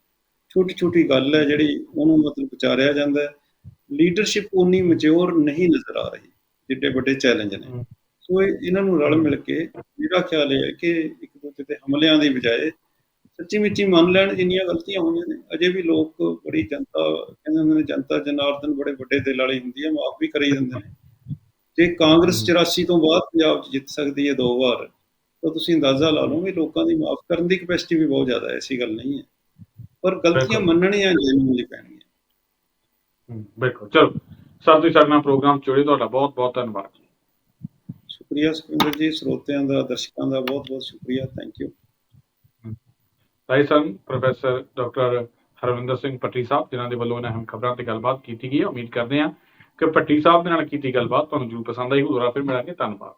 ਛੋਟੀ ਛੋਟੀ ਗੱਲ ਹੈ ਜਿਹੜੀ ਉਹਨੂੰ ਮਤਲਬ ਵਿਚਾਰਿਆ ਜਾਂਦਾ ਹੈ। ਲੀਡਰਸ਼ਿਪ ਉਨੀ ਮੈਚੁਰ ਨਹੀਂ ਨਜ਼ਰ ਆ ਰਹੀ, ਜਿੱਡੇ ਵੱਡੇ ਚੈਲੰਜ ਨੇ। ਸੋ ਇਹ- ਇਹਨਾਂ ਨੂੰ ਰਲ ਮਿਲ ਕੇ ਮੇਰਾ ਖਿਆਲ ਇਹ ਹੈ ਕਿ ਇੱਕ ਦੂਜੇ ਤੇ ਹਮਲਿਆਂ ਦੀ ਬਜਾਏ ਸੱਚੀ ਮੁੱਚੀ ਮੰਨ ਲੈਣ ਜਿੰਨੀਆਂ ਗਲਤੀਆਂ ਹੋਈਆਂ ਨੇ। ਅਜੇ ਵੀ ਲੋਕ ਬੜੀ ਜਨਤਾ ਕਹਿੰਦੇ ਹੁੰਦੇ ਨੇ ਜਨਤਾ ਜਨਾਰਦਨ ਬੜੇ ਵੱਡੇ ਦਿਲ ਵਾਲੀ ਹੁੰਦੀ ਹੈ ਮਾਫ ਵੀ ਕਰੀ ਦਿੰਦੇ ਨੇ। ਜੇ ਕਾਂਗਰਸ 84 ਤੋਂ ਬਾਅਦ ਪੰਜਾਬ 'ਚ ਜਿੱਤ ਸਕਦੀ ਹੈ ਦੋ ਵਾਰ ਤਾਂ ਤੁਸੀਂ ਅੰਦਾਜ਼ਾ ਲਾ ਲਓ ਵੀ ਲੋਕਾਂ ਦੀ ਮਾਫ ਕਰਨ ਦੀ ਕਪੈਸਿਟੀ ਵੀ ਬਹੁਤ ਜ਼ਿਆਦਾ ਹੈ ਐਸੀ ਗੱਲ ਨਹੀਂ ਹੈ। ਪਰ ਗਲਤੀਆਂ। ਮੰਨਣੀਆਂ ਜੈਨੂਨਲੀ ਪੈਣਗੀਆਂ। ਬਿਲਕੁਲ। ਚਲੋ ਸਰ ਤੁਸੀਂ ਸਾਡੇ ਨਾਲ ਪ੍ਰੋਗਰਾਮ ਚੋੜੇ ਤੁਹਾਡਾ ਬਹੁਤ ਬਹੁਤ ਧੰਨਵਾਦ। ਸ਼ੁਕਰੀਆ ਸੁਖਵਿੰਦਰ ਜੀ, ਸਰੋਤਿਆਂ ਦਾ, ਦਰਸ਼ਕਾਂ ਦਾ ਬਹੁਤ ਬਹੁਤ ਸ਼ੁਕਰੀਆ ਥੈਂਕ ਯੂ ਭਾਈ ਸਨ ਪ੍ਰੋਫੈਸਰ ਡਾਕਟਰ ਹਰਵਿੰਦਰ ਸਿੰਘ ਪੱਟੀ ਸਾਹਿਬ, ਜਿਨ੍ਹਾਂ ਦੇ ਵੱਲੋਂ ਇਹਨਾਂ ਅਹਿਮ ਖਬਰਾਂ ਤੇ ਗੱਲਬਾਤ ਕੀਤੀ ਗਈ ਹੈ, ਉਮੀਦ ਕਰਦੇ ਹਾਂ ਕਿ ਪੱਟੀ ਸਾਹਿਬ ਦੇ ਨਾਲ ਕੀਤੀ ਗੱਲਬਾਤ ਤੁਹਾਨੂੰ ਜਰੂਰ ਪਸੰਦ ਆਈ ਹੋਊ, ਦੁਬਾਰਾ ਫਿਰ ਮਿਲਾਂਗੇ, ਧੰਨਵਾਦ।